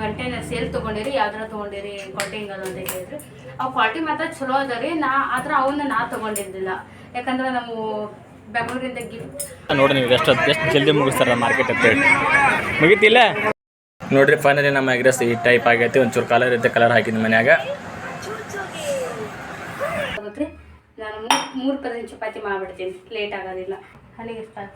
Container sale ತೊಗೊಂಡಿರಿ ಯಾವ್ದಾರ ತೊಗೊಂಡಿರಿ ಹಿಂಗದ ಅಂತ ಹೇಳಿದ್ರು. ಆ ಕ್ವಾಲಿಟಿ ಮಾತ್ರ ಚಲೋ ಅದ ರೀ ನಾ ಆದ್ರೆ ಅವನ್ನ ನಾ ತೊಗೊಂಡಿದ್ದಿಲ್ಲ ಯಾಕಂದ್ರೆ ನಾವು ಬೆಂಗಳೂರಿಂದ ಗಿಫ್ಟ್ ನೋಡಿ ನೀವು ಎಷ್ಟು ಎಷ್ಟು ಜಲ್ದಿ ಮುಗಿಸ್ತಾರ ಮಾರ್ಕೆಟ್ ಅಂತೇಳಿ ಮುಗಿತಿಲ್ಲ? ನೋಡ್ರಿ ಫೈನಲಿ ನಮ್ಮ ಅಗ್ರೆಸ್ ಈ ಟೈಪ್ ಆಗೈತಿ ಒಂಚೂರು ಕಲರ್ ಇರುತ್ತೆ ಕಲರ್ ಹಾಕಿದ ಮನ್ಯಾಗ. ನಾನು ಮೂರು ಪರ್ಸೆಂಟ್ ಚಪಾತಿ ಮಾಡಿಬಿಡ್ತೀನಿ ಲೇಟ್ ಆಗೋದಿಲ್ಲ. ಅಲ್ಲಿಗೆ ಸ್ಟಾರ್ಟ್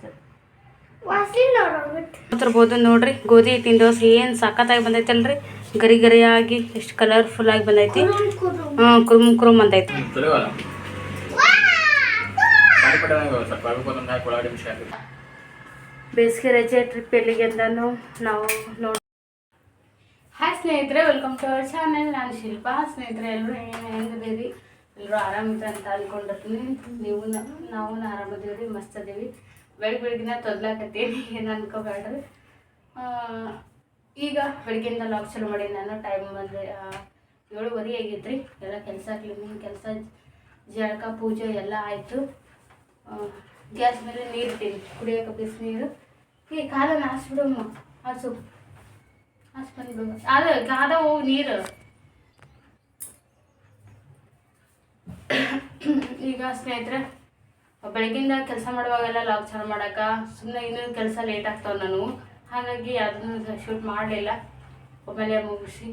ನೋಡ್ತಿರ್ಬೋದು ನೋಡ್ರಿ. ಗೋಧಿ ಹಿಟ್ಟಿನ ದೋಸೆ ಏನು ಸಖತ್ತಾಗಿ ಬಂದೈತಲ್ರಿ. ಗರಿ ಗರಿಯಾಗಿ ಎಷ್ಟು ಕಲರ್ಫುಲ್ ಆಗಿ ಬಂದೈತಿ. ಹಾಂ ಕುರುಮ್ ಕುರುಮ್ ಬಂದೈತಿ. ಬೇಸಿಗೆ ರಜೆ ಟ್ರಿಪ್ ಎಲ್ಲಿಗೆ ಅಂತಾನು ನಾವು ನೋಡಿ ಹಾಯ್ ಸ್ನೇಹಿತರೆ ವೆಲ್ಕಮ್ ಟು ಅವರ್ ಚಾನಲ್ ನಾನು ಶಿಲ್ಪಾ. ಸ್ನೇಹಿತರೆ ಎಲ್ಲರೂ ಹೆಂಗಿದ್ದೀರಿ? ಎಲ್ಲರೂ ಆರಾಮಿದ್ರೆ ಅಂತ ಅಂದ್ಕೊಂಡಿರ್ತೀನಿ ನೀವು ನಾವು ಆರಾಮದೀವಿ ಮಸ್ತ್ ಅದೀವಿ ಬೆಳಗ್ಗೆ ಬೆಳಗಿನ ತೊದ್ಲಾಕತ್ತೀನಿ, ಏನು ಅನ್ಕೋಬೇಡ್ರಿ. ಈಗ ಬೆಳಿಗ್ಗೆಯಿಂದ ಲಾಕ್ ಚಾಲು ಮಾಡಿ ನಾನು ಟೈಮ್ ಬಂದರೆ ಏಳುವರೆ ಆಗಿದ್ರಿ ಎಲ್ಲ ಕೆಲಸ ಕ್ಲೀನಿಂಗ್ ಕೆಲಸ, ಜಳಕ, ಪೂಜೆ ಎಲ್ಲ ಆಯಿತು. ಗ್ಯಾಸ್ ಮೇಲೆ ನೀರು ಇಟ್ಟಿನಿ, ಕುಡಿಯೋಕೆ ಬಿಸಿನೀರು ಈ ಕಾಲನ ಹಾಸ್ಬಿಡಮ್ಮ ಹಸು. ಹಾಸ್ಬಂದು ಅದು ಹೋಗು ನೀರು. ಈಗ ಸ್ನೇಹಿತರೆ ಬೆಳಗಿಂದ ಕೆಲಸ ಮಾಡುವಾಗೆಲ್ಲ ಲಾಗ್ ಚಾರ್ ಮಾಡಕ್ಕೆ ಸುಮ್ಮನೆ ಇನ್ನೊಂದು ಕೆಲಸ ಲೇಟ್ ಆಗ್ತಾವೆ ನಾನು. ಹಾಗಾಗಿ ಅದನ್ನು ಶೂಟ್ ಮಾಡಲಿಲ್ಲ. ಒಮ್ಮೆಲೆ ಮುಗಿಸಿ.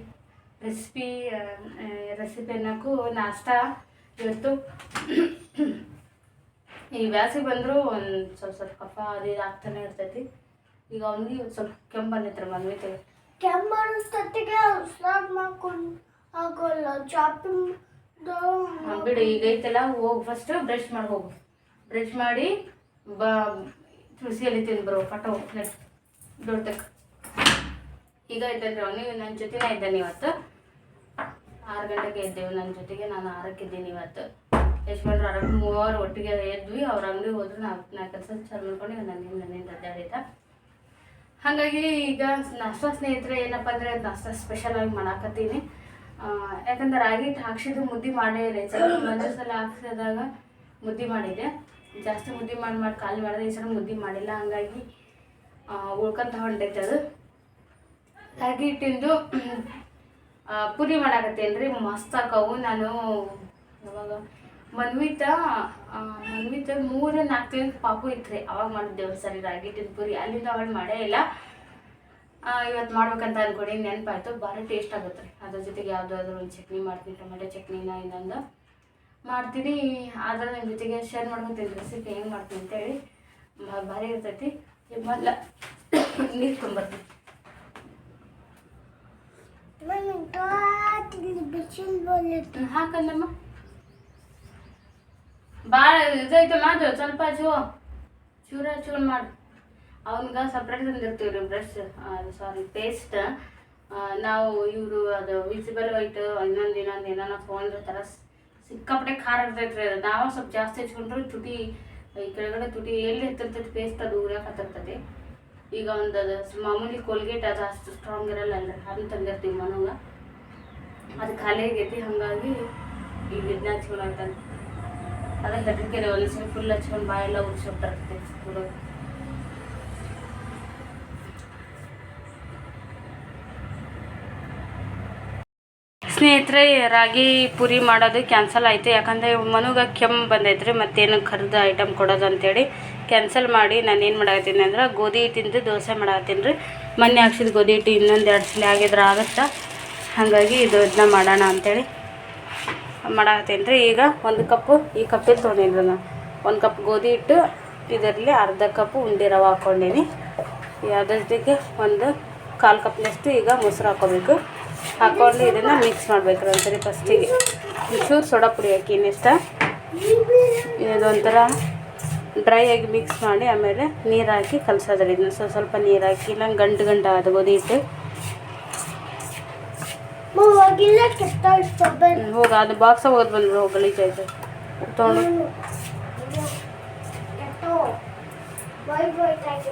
ರೆಸಿಪಿ ರೆಸಿಪಿ ಅನ್ನೋಕ್ಕೂ ನಾಷ್ಟ ಇವತ್ತು. ಈ ಬ್ಯಾಸಿಗೆ ಬಂದರೂ ಒಂದು ಸ್ವಲ್ಪ ಸ್ವಲ್ಪ ಕಫ ಅದು ಇದು ಆಗ್ತಾನೆ ಇರ್ತೈತಿ. ಈಗ ಅವ್ನಿಗೆ ಇವತ್ತು ಸ್ವಲ್ಪ ಕೆಮ್ಮು ಬಂದೈತ್ರಿ ಕೆಮ್ಮು ಕೆಮ್ಮನಿಸ್ತೊತ್ತಿಗೆ ಸ್ನಾನ ಮಾಡ್ಕೊಂಡು ಆಗೋಲ್ಲ. ಚಾಪಿಂಗ್ ಬಿಡು ಈಗ ಐತೆಲ್ಲ ಹೋಗಿ. ಫಸ್ಟ್ ಬ್ರಷ್ ಮಾಡಿ ಹೋಗು. ಬ್ರಷ್ ಮಾಡಿ, ಬ ತುಳಸಿ ಎಲೆ ತಿಂದು ಬರೋ ಪಟ ದೊಡ್ಡಕ್ಕೆ ಈಗ ಇದ್ದಂದ್ರೆ ನೀವು ನನ್ನ ಜೊತೆನೇ ಇದ್ದಾನೆ ಇವತ್ತು. ಆರು ಗಂಟೆಗೆ ಎದ್ದೇವು ನನ್ನ ಜೊತೆಗೆ ನಾನು ಆರಕ್ಕಿದ್ದೀನಿ ಇವತ್ತು. ಯಶವಂತರ ಆರಕ್ಕೆ ಮೂವರು ಒಟ್ಟಿಗೆ ಎದ್ವಿ, ಅವ್ರ ಅಂಗಡಿ ಹೋದ್ರು ನಾಲ್ಕು ನಾಲ್ಕು ಕೆಲಸ ಚಾಲು ಮಾಡ್ಕೊಂಡು ನನ್ನ ನನ್ನಿಂದ ಅಡ್ಡಾಡಿದ ಹಾಗಾಗಿ ಈಗ ನಾಷ್ಟ ಸ್ನೇಹಿತರೆ, ಏನಪ್ಪ ಅಂದರೆ ನಾಷ್ಟ ಸ್ಪೆಷಲ್ ಆಗಿ ಮಾಡಾಕತ್ತೀನಿ. ಯಾಕಂದ್ರೆ ರಾಗಿ ಹಾಕ್ಸಿದ್ದು ಮುದ್ದೆ ಮಾಡೇ ಇಲ್ಲ ಸಲ. ಹಾಕ್ಸಿದಾಗ ಮುದ್ದೆ ಮಾಡಿದ್ದೆ ಜಾಸ್ತಿ ಮುದ್ದೆ ಮಾಡಿ ಮಾಡಿ ಖಾಲಿ ಮಾಡಿದ್ರೆ ಈ ಸಲ ಮುದ್ದೆ ಮಾಡಿಲ್ಲ, ಹಂಗಾಗಿ ಉಳ್ಕೊಂತ ಹೊಂಟೈತೆ ಅದು ರಾಗಿ ಹಿಟ್ಟಿಂದು ಪೂರಿ ಮಾಡಾಕತ್ತೇನು ರೀ ಮಸ್ತ್ ಆಕವು. ನಾನು ಯಾವಾಗ ಮನ್ವಿತ ಮನ್ವಿತ ಮೂರು ನಾಲ್ಕು ತಿಂಗಳು ಪಾಪು ಇತ್ತು ಅವಾಗ ಮಾಡಿದ್ದೇವೆ ಸರಿ ರಾಗಿ ಹಿಟ್ಟಿನ ಪುರಿ. ಅಲ್ಲಿಂದ ಅವಳು ಮಾಡೇ ಇಲ್ಲ. ಇವತ್ತು ಮಾಡ್ಬೇಕಂತ ಅನ್ಕೊಂಡು ನೆನಪಾಯ್ತು. ಭಾರಿ ಟೇಸ್ಟ್ ಆಗುತ್ತೆ ರೀ. ಅದ್ರ ಜೊತೆಗೆ ಯಾವುದಾದ್ರೂ ಒಂದು ಚಟ್ನಿ ಮಾಡ್ತೀನಿ, ಟೊಮೆಟೊ ಚಟ್ನಿನ ಇನ್ನೊಂದು. ಮಾಡ್ತೀನಿ. ಆದ್ರೆ ನಿಮ್ಮ ಜೊತೆಗೆ ಶೇರ್ ಮಾಡ್ಕೊತೀನಿ ರೆಸಿಪಿ ಹೆಂಗೆ ಮಾಡ್ತೀನಿ ಅಂತೇಳಿ ಭಾರಿ ಇರ್ತೈತಿ. ಮೊದಲ ನೀರು ತುಂಬರ್ತೀನಿ ಹಾಕಲ್ಲಮ್ಮ ಭಾಳ ಇದೈತೆ ಮಾಡು ಸ್ವಲ್ಪ ಚೂ ಚೂರ ಚೂರು ಮಾಡು. ಅವನಿಗೆ ಸಪ್ರೇಟ್ ತಂದಿರ್ತೀವಿ ರೀ ಬ್ರಷ್ ಸಾರಿ ಪೇಸ್ಟ್ ನಾವು ಇವರು ಅದು ವಿಸಿಬಲ್ ವೈಟ್ ಇನ್ನೊಂದು ಇನ್ನೊಂದು ಏನಾನ ತೊಗೊಂಡಿರ್ತಾರ ಸಿಕ್ಕಾಪಟ್ಟೆ ಖಾರ ಇರ್ತೈತೆ ರೀ ಅದು ನಾವು ಸ್ವಲ್ಪ ಜಾಸ್ತಿ ಹಚ್ಕೊಂಡ್ರೆ ತುಟಿ, ಈ ಕೆಳಗಡೆ ತುಟಿ ಎಲ್ಲಿ ಹತ್ತಿರ್ತೈತಿ ಪೇಸ್ಟ್ ಅದು ಉರಿಯಕ್ಕೆ ಹತ್ತಿರ್ತೈತಿ ಈಗ ಒಂದು ಅದು ಮಾಮೂಲಿ ಕೋಲ್ಗೇಟ್ ಅದು ಅಷ್ಟು ಸ್ಟ್ರಾಂಗ್ ಇರಲ್ಲ ಅಲ್ಲ ಅದನ್ನ ತಂದಿರ್ತೀವಿ ಮನೋಗ. ಅದು ಖಾಲಿ ಆಗೈತಿ, ಹಾಗಾಗಿ ಈಗ ಇದನ್ನ ಹಚ್ಕೊಳತ್ತಾನೆ ಅದನ್ನ ಗಟ್ಟಿಗೆ ಒಂದ್ಸಲ ಫುಲ್ ಹಚ್ಕೊಂಡು ಬಾಯೆಲ್ಲ ಉರ್ಸೋಗ್ತಿರ್ತೈತಿ ಹುಡುಗ ಸ್ನೇಹಿತರೆ, ರಾಗಿ ಪುರಿ ಮಾಡೋದು ಕ್ಯಾನ್ಸಲ್ ಆಯಿತು. ಯಾಕಂದರೆ ಮನುಗ ಕೆಮ್ಮು ಬಂದೈತ್ರಿ, ಮತ್ತೇನು ಕರ್ದು ಐಟಮ್ ಕೊಡೋದು ಅಂತೇಳಿ ಕ್ಯಾನ್ಸಲ್ ಮಾಡಿ ನಾನು ಏನು ಮಾಡಾಕತ್ತೀನಿ ಅಂದ್ರೆ ಗೋಧಿ ಹಿಟ್ಟಿಂದು ದೋಸೆ ಮಾಡಾಕತ್ತೀನಿ ರೀ. ಮೊನ್ನೆ ಹಾಕ್ಸಿದ ಗೋಧಿ ಹಿಟ್ಟು ಇನ್ನೊಂದು ಎರಡು ಸಲ ಆಗಿದ್ರೆ ಆಗುತ್ತಾ. ಹಾಗಾಗಿ ಇದು ಇದನ್ನ ಮಾಡೋಣ ಅಂತೇಳಿ ಮಾಡಾಕತ್ತೀನಿ ರೀ. ಈಗ ಒಂದು ಕಪ್ಪು ಈ ಕಪ್ಪಲ್ಲಿ ತೊಗೊಂಡಿದ್ರು ನಾನು. ಒಂದು ಕಪ್ ಗೋಧಿ ಹಿಟ್ಟು, ಇದರಲ್ಲಿ ಅರ್ಧ ಕಪ್ಪು ಉಂಡೆ ರವೆ ಹಾಕ್ಕೊಂಡೀನಿ. ಯಾವುದಕ್ಕೆ ಒಂದು ಕಾಲು ಕಪ್ನಷ್ಟು ಈಗ ಮೊಸರು ಹಾಕ್ಕೋಬೇಕು ಹಾಕ್ಕೊಂಡು ಇದನ್ನು ಮಿಕ್ಸ್ ಮಾಡ್ಬೇಕು ಒಂದ್ಸರಿ ಫಸ್ಟಿಗೆ ಒಂಚೂರು ಸೋಡಾ ಪುಡಿ ಹಾಕಿ ಇನ್ನಿಷ್ಟ. ಇದೊಂಥರ ಡ್ರೈ ಆಗಿ ಮಿಕ್ಸ್ ಮಾಡಿ ಆಮೇಲೆ ನೀರು ಹಾಕಿ ಕಲಸೋದ್ರಿ ಇದನ್ನ ಸ್ವಲ್ಪ ಸ್ವಲ್ಪ ನೀರು ಹಾಕಿ ಇಲ್ಲ ಗಂಟು ಗಂಟು ಗೋಧಿ ಹಿಟ್ಟು. ಹೋಗ, ಅದು ಬಾಕ್ಸ್ ಹೋಗೋದು ಬಂದ್ರು ಗಲೀಜಾಯ್ತು ತೊಗೊಂಡು ವೈಟ್ ವೈಟ್ ಆಗಿ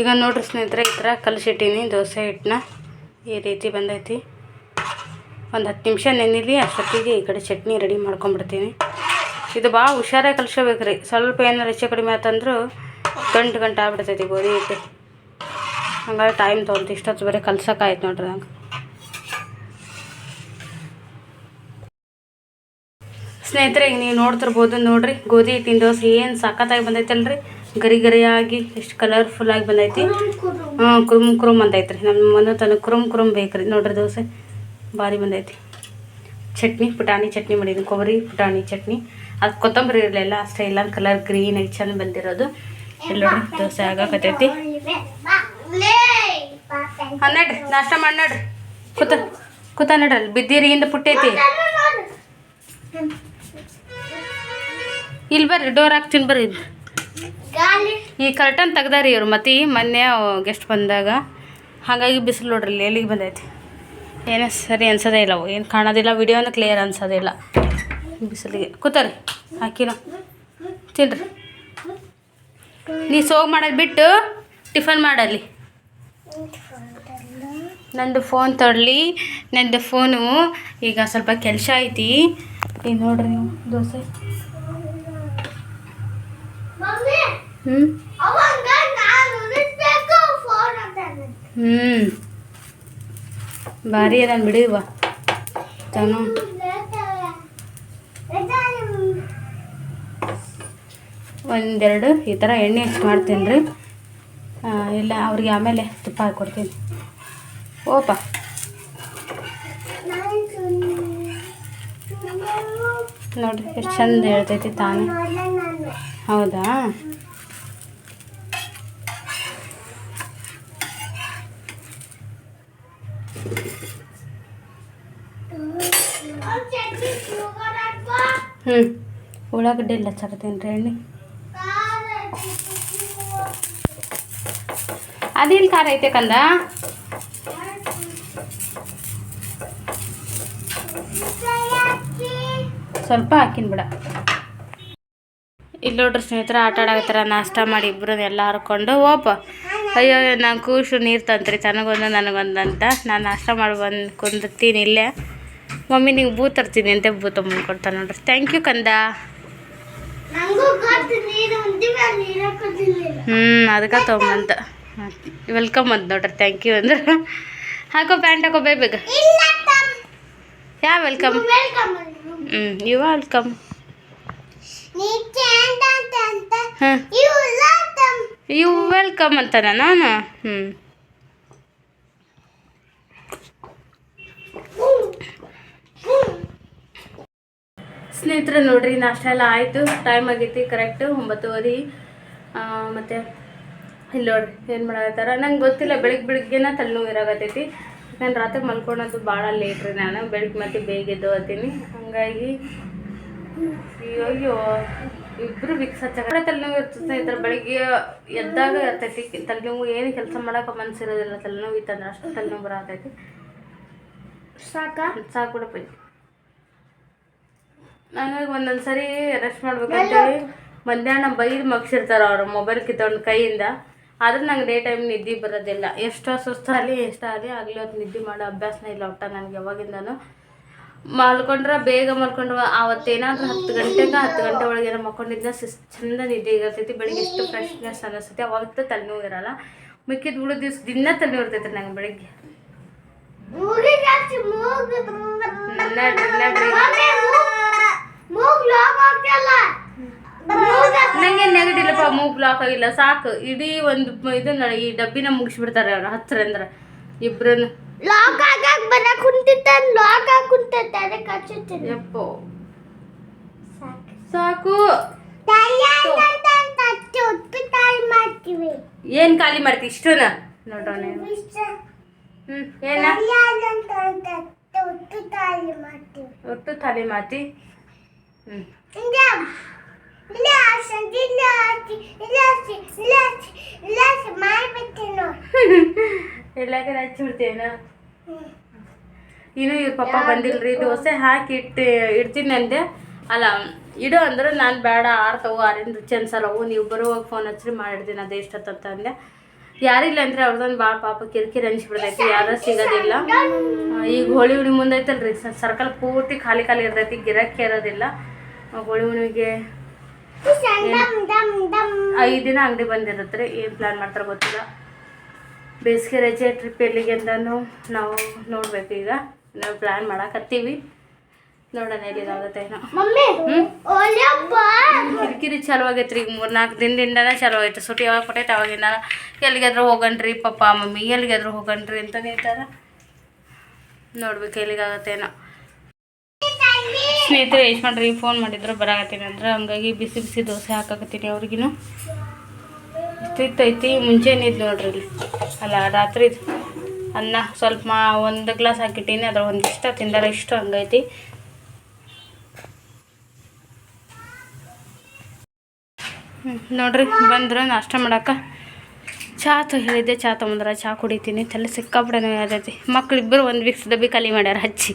ಈಗ ನೋಡ್ರಿ ಸ್ನೇಹಿತರೆ, ಈ ಥರ ಕಲಸಿಟ್ಟೀನಿ ದೋಸೆ ಹಿಟ್ಟನ್ನ ಈ ರೀತಿ ಬಂದೈತಿ. ಒಂದು ಹತ್ತು ನಿಮಿಷ ನೆನಿಲಿ ಅಷ್ಟೊತ್ತಿಗೆ ಈ ಕಡೆ ಚಟ್ನಿ ರೆಡಿ ಮಾಡ್ಕೊಂಬಿಡ್ತೀನಿ ಇದು ಭಾಳ ಹುಷಾರಾಗಿ ಕಲಿಸ್ಕೋಬೇಕು ರೀ ಸ್ವಲ್ಪ ಏನಾರು ಹೆಚ್ಚು ಕಡಿಮೆ ಆತಂದ್ರೂ ಗಂಟು ಗಂಟು ಆಗ್ಬಿಡ್ತೈತಿ ಗೋಧಿ ಹಿಟ್ಟು. ಹಂಗಾಗಿ ಟೈಮ್ ತೊಗೊಂತ ಇಷ್ಟೊತ್ತು ಬರೀ ಕಲ್ಸೋಕ್ಕಾಯ್ತು ನೋಡ್ರಿ ನಂಗೆ. ಸ್ನೇಹಿತರೆ, ಈಗ ನೀವು ನೋಡ್ತಿರ್ಬೋದು ನೋಡ್ರಿ, ಗೋಧಿ ಹಿಟ್ಟಿನ ದೋಸೆ ಏನು ಸಖತ್ತಾಗಿ ಬಂದೈತಲ್ರಿ. ಗರಿ ಗರಿಯಾಗಿ ಎಷ್ಟು ಕಲರ್ಫುಲ್ಲಾಗಿ ಬಂದೈತಿ. ಹಾಂ, ಕುರುಮ್ ಕುರುಮ್ ಅಂತೈತ್ರಿ ನಮ್ಮ ಮನೆ ತನಕ ಕುರುಮ್ ಕುರುಮ್ ಬೇಕ್ರಿ. ನೋಡ್ರಿ ದೋಸೆ, ಭಾರಿ ಬಂದೈತಿ. ಚಟ್ನಿ, ಪುಟಾಣಿ ಚಟ್ನಿ ಮಾಡಿದ್ದೀನಿ ಕೊಬ್ಬರಿ, ಪುಟಾಣಿ ಚಟ್ನಿ. ಅದು ಕೊತ್ತಂಬರಿ ಇರಲಿಲ್ಲ ಅಷ್ಟೇ ಇಲ್ಲ. ಕಲರ್ ಗ್ರೀನ್ ಆಗಿ ಚಂದ ಬಂದಿರೋದು. ಇಲ್ಲಿ ನೋಡ್ರಿ, ದೋಸೆ ಆಗಾಕತ್ತೈತಿ. ಹನ್ನೆಡ್ರಿ ನಡ್ರಿ. ನಾಷ್ಟ ಮಾಡಿ ನಡ್ರಿ. ಕೂತ ಕೂತ ಅಲ್ಲಿ ಬಿದ್ದೀರಿಗಿಂದ ಪುಟ್ಟೈತಿ. ಇಲ್ಲಿ ಬರ್ರಿ ಡೋರ್ ಹಾಕ್ತೀನಿ ಬರ್ರಿ ಈ ಕರ್ಟನ್ ತೆಗ್ದಾರಿ ಇವ್ರು. ಮತ್ತೆ ಮೊನ್ನೆ ಗೆಸ್ಟ್ ಬಂದಾಗ ಹಾಗಾಗಿ ಬಿಸಿಲು ನೋಡ್ರಿ ಇಲ್ಲಿ ಎಲ್ಲಿಗೆ ಬಂದೈತಿ? ಏನೋ ಸರಿ ಅನ್ಸೋದೇ ಇಲ್ಲ ಅವು. ಏನು ಕಾಣೋದಿಲ್ಲ ವಿಡಿಯೋನು ಕ್ಲಿಯರ್ ಅನ್ಸೋದಿಲ್ಲ ಬಿಸಿಲಿಗೆ. ಕೂತಾರಿ ಹಾಕಿನೋ ತಿನ್ರಿ. ನೀ ಸೋಗ್ ಮಾಡೋದು ಬಿಟ್ಟು ಟಿಫನ್ ಮಾಡಲ್ಲಿ. ನಂದು ಫೋನ್ ತೊಡಲಿ ನಂದು ಫೋನು ಈಗ ಸ್ವಲ್ಪ ಕೆಲಸ ಐತಿ. ಈಗ ನೋಡ್ರಿ ನೀವು ದೋಸೆ. ಹ್ಞೂ ಹ್ಞೂ ಭಾರಿ ಅದ ಬಿಡಿವ ತಾನು. ಒಂದೆರಡು ಈ ಥರ ಎಣ್ಣೆ ಹಚ್ಚಿ ಮಾಡ್ತೀನಿ ರೀ ಇಲ್ಲ ಅವ್ರಿಗೆ ಆಮೇಲೆ ತುಪ್ಪ ಹಾಕ್ಕೊಡ್ತೀನಿ ಓಪ. ನೋಡ್ರಿ ಎಷ್ಟು ಚಂದ ಹೇಳ್ತೈತಿ ತಾನೇ. ಹೌದಾ? ಹ್ಞೂ ಉಳ್ಳಾಗಡ್ಡೆ ಇಲ್ಲ ಹಚ್ಚಾಕತ್ತೀನಿ ರೀ ಎಣ್ಣೆ ಅದೇನು ಖಾರ ಐತೆ ಕಂದ? ಸ್ವಲ್ಪ ಹಾಕಿನ್ ಬಿಡ. ಇಲ್ಲಿ ನೋಡ್ರಿ ಸ್ನೇಹಿತರ, ಆಟ ಆಡಾಕತ್ತಾರ, ನಾಷ್ಟ ಮಾಡಿ ಇಬ್ಬರು ಎಲ್ಲ ಹರ್ಕೊಂಡು ಓಪ. ಅಯ್ಯೋ ನಾನು ಕೂಸು ನೀರು ತಂತ್ರಿ, ತನಗೊಂದು ನನಗೊಂದು ಅಂತ ನಾನು ನಾಷ್ಟ ಮಾಡಿ ಬಂದು ಕುಂದಿರ್ತೀನಿ ಇಲ್ಲೇ. ಮಮ್ಮಿ ನೀವು ಬೂ ತರ್ತೀನಿ ಅಂತ ಬೂ ತೊಗೊಂಡು ಕೊಡ್ತಾನೆ ನೋಡ್ರಿ. ಥ್ಯಾಂಕ್ ಯು ಕಂದ. ಹ್ಞೂ ಅದಕ್ಕೆ ತೊಗೊಂಬಂತ. ವೆಲ್ಕಮ್ ಅಂತ ನೋಡ್ರಿ. ಥ್ಯಾಂಕ್ ಯು ಅಂದ್ರೆ. ಹಾಕೋ ಪ್ಯಾಂಟ್ ಹಾಕೋ ಬೇಗ ಯಾ ವೆಲ್ಕಮ್ ಹ್ಞೂ ಯು ವೆಲ್ಕಮ್ ಹಾಂ. ಯು ವೆಲ್ಕಮ್ ಅಂತಾನ ನಾನು? ಹ್ಞೂ ಸ್ನೇಹಿತರೆ, ನೋಡ್ರಿ, ನಾಷ್ಟ ಎಲ್ಲ ಆಯಿತು. ಟೈಮ್ ಆಗೈತಿ ಕರೆಕ್ಟ್ ಒಂಬತ್ತುವರೆ. ಮತ್ತು ಇಲ್ಲಿ ನೋಡ್ರಿ, ಏನು ಮಾಡತ್ತಾರ ನಂಗೆ ಗೊತ್ತಿಲ್ಲ ಬೆಳಿಗ್ಗೆ ಬೆಳಿಗ್ಗೆನ ತಲೆನೋವು ಇರಾಗತ್ತೈತಿ ನಾನು ರಾತ್ರಿ ಮಲ್ಕೊಳೋದು ಭಾಳ ಲೇಟ್ ರೀ ನಾನು. ಬೆಳಿಗ್ಗೆ ಮತ್ತೆ ಬೇಗ ಎದ್ದು ಹೋಗ್ತೀನಿ. ಹಾಗಾಗಿ, ಅಯ್ಯೋ, ಇಬ್ರು ಬಿಕ್ಸ್ ಹಚ್ಚಾಕ ತಲೆನೋವು ಇರ್ತದೆ ಸ್ನೇಹಿತರೆ, ಬೆಳಿಗ್ಗೆ ಎದ್ದಾಗ ಇರ್ತೈತಿ. ತಲೆನೋವು, ಏನು ಕೆಲಸ ಮಾಡೋಕೆ ಮನ್ಸಿರೋದಿಲ್ಲ. ತಲೆನೋವು ಇತ್ತಂದ್ರೆ ಅಷ್ಟು ತಲೆನೋವು ಬರತೈತಿ. ಸಾಕ? ಸಾಕು ಬಿಡಪ್ಪ. ನನಗೆ ಒಂದೊಂದು ಸರಿ ರೆಸ್ಟ್ ಮಾಡ್ಬೇಕಂತೇಳಿ ಮಧ್ಯಾಹ್ನ ಬೈದು ಮಗ್ಸಿರ್ತಾರ ಅವರು ಮೊಬೈಲ್ ಕಿತ್ತೊಂಡು ಕೈಯಿಂದ. ಆದ್ರೆ ನಂಗೆ ಡೇ ಟೈಮ್ ನಿದ್ದೆ ಬರೋದಿಲ್ಲ. ಎಷ್ಟೋ ಸುಸ್ತಾಗಲಿ ಎಷ್ಟಾಗಲಿ ಆಗಲಿ ಹೊತ್ತು ನಿದ್ದೆ ಮಾಡೋ ಅಭ್ಯಾಸನೇ ಇಲ್ಲ ಒಟ್ಟ ನನಗೆ ಯಾವಾಗಿಂದನು. ಮಲ್ಕೊಂಡ್ರೆ ಬೇಗ ಮಲ್ಕೊಂಡು ಆವತ್ತೇನಾದ್ರೂ ಹತ್ತು ಗಂಟೆಗೆ ಹತ್ತು ಗಂಟೆ ಒಳಗೆ ಏನೋ ಮಲ್ಕೊಂಡಿದ್ದ ಸಿಸ್ ಚಂದ ನಿದ್ದೆ ಇರ್ತೈತಿ. ಬೆಳಿಗ್ಗೆ ಎಷ್ಟು ಫ್ರೆಶ್ನೆಸ್ ಅನ್ನಿಸ್ತೈತಿ. ಅವಾಗ ತಲೆನೋವು ಇರಲ್ಲ. ಮಿಕ್ಕಿದ ಉಳಿದ ದಿವಸ ದಿನ ತಲೆನೋವು ಇರ್ತೈತಿ ನಂಗೆ ಬೆಳಿಗ್ಗೆ. ನಡ್ರಿ ನಡ್ರಿ ಮಮ್ಮಿ ಮೂಗ್ ನಂಗೆ ಬ್ಲಾಕ್ ಆಗಿಲ್ಲ ಸಾಕು. ಇಡೀ ಒಂದು ಇದನ್ನ ಈ ಡಬ್ಬಿನ ಮುಗಿಸ್ಬಿಡ್ತಾರೆ ಅವ್ರು ಹತ್ರ ಅಂದ್ರೆ. ಇಬ್ರನ್ನ ಲಾಕ್ ಆಗಕ್ ಬರ ಕುಂತಿತ್ತ ಲಾಕ್ ಆಗಿ ಕುಂತೈತೆ ಅದಕ್ಕೆ ಹಚ್ಚುತ್ತೇನೆ ಯಪ್ಪೋ. ಸಾಕು. ಏನ್ ಖಾಲಿ ಮಾಡ್ತಿ ಇಷ್ಟನ? ನೋಡೋಣ. ಒಟ್ಟು ತಲೆ ಮಾತಿ. ಎಲ್ಲಾಗ ಇನ್ನು ಇವ್ರ ಪಪ್ಪ ಬಂದಿಲ್ರಿ ದೋಸೆ ಹಾಕಿ ಇಟ್ಟು ಇಡ್ತೀನಿ ಅಂದೆ. ಅಲ್ಲ ಇಡು ಅಂದ್ರೆ ನಾನು ಬೇಡ ಆರ್ತವು ಆರಿಂದ ರುಚಿ ಅನ್ಸಲ್ಲವು ನೀವು ಬರುವಾಗ ಫೋನ್ ಹಚ್ಚಿ ಮಾಡಿಡ್ತೀನಿ ಅದು ಎಷ್ಟೊತ್ತಂತ ಅಂದೆ. ಯಾರಿಲ್ಲ ಅಂದ್ರೆ ಅವ್ರದೊಂದು ಭಾಳ ಪಾಪ ಕಿರಿಕಿರಿ ಅನ್ಸ್ಬಿಡ್ತೈತಿ ಯಾರು ಸಿಗೋದಿಲ್ಲ. ಈಗ ಹೋಳಿ ಹುಣ್ಣಿಮೆ ಮುಂದೈತಲ್ರಿ ಸರ್ಕಲ್ ಪೂರ್ತಿ ಖಾಲಿ ಖಾಲಿ ಇರ್ತೈತಿ ಗಿರಾಕಿ ಇರೋದಿಲ್ಲ ಹೋಳಿ ಹುಣ್ಣಿಮೆಗೆ ಐದು ದಿನ ಅಂಗಡಿ ಬಂದಿರುತ್ತೆ ರೀ, ಏನು ಪ್ಲ್ಯಾನ್ ಮಾಡ್ತಾರೆ ಗೊತ್ತಿಲ್ಲ. ಬೇಸಿಗೆ ರಜೆ ಟ್ರಿಪ್ ಎಲ್ಲಿಗೆ ಅಂತ ನಾವು ನೋಡ್ಬೇಕು ಈಗ. ನಾವು ಪ್ಲ್ಯಾನ್ ಮಾಡಕತ್ತೀವಿ. ನೋಡೋಣ ಎಲ್ಲಿಗಾಗುತ್ತೆ ಏನೋ. ಕಿರಿಕಿರಿ ಚಾಲು ಆಗೈತೆ ರೀ ಮೂರ್ನಾಲ್ಕು ದಿನದಿಂದನೇ ಚಾಲು ಆಗೈತೆ ಸುಟಿ ಯಾವಾಗ ಕೊಟ್ಟೈತೆ ಅವಾಗಿಂದ ಎಲ್ಲಿಗಾದ್ರೂ ಹೋಗಣ್ರಿ ಪಪ್ಪ ಮಮ್ಮಿ ಎಲ್ಲಿಗಾದ್ರೂ ಹೋಗಣ್ರಿ ಅಂತ ಹೇಳ್ತಾರ. ನೋಡ್ಬೇಕು ಎಲ್ಲಿಗಾಗತ್ತೇನೋ ಸ್ನೇಹಿತರು ಏಜ್ ಮಾಡ್ರಿ ಫೋನ್ ಮಾಡಿದ್ರು ಬರಾಕತ್ತೀನಿ ಅಂದ್ರೆ ಹಂಗಾಗಿ ಬಿಸಿ ಬಿಸಿ ದೋಸೆ ಹಾಕಾಕತ್ತೀನಿ ಅವ್ರಿಗಿನ್ನು. ಇತ್ತೈತಿ ಮುಂಚೆನೇ ಇದು ನೋಡ್ರಿ ಇಲ್ಲಿ. ಅಲ್ಲ ರಾತ್ರಿ ಅನ್ನ ಸ್ವಲ್ಪ ಒಂದು ಗ್ಲಾಸ್ ಹಾಕಿಟ್ಟೀನಿ ಅದ್ರ ಒಂದಿಷ್ಟ ತಿಂದಾರ ಇಷ್ಟು ಹಂಗೈತಿ. ನೋಡ್ರಿ ಬಂದ್ರೆ ನಾಷ್ಟ ಮಾಡಕ್ಕೆ ಚಹಾ ತ ಹೇಳಿದ್ದೆ ಚಹಾ ತೊಗೊಂಡ್ರ ಚಹಾ ಕುಡಿತೀನಿ. ತಲೆ ಸಿಕ್ಕಾಪಡೆ ನೋಯ್ತೈತಿ ಮಕ್ಕಳಿಬ್ಬರು ಒಂದು ವಿಕ್ಸ್ ಡಬ್ಬಿ ಖಾಲಿ ಮಾಡ್ಯಾರ ಹಚ್ಚಿ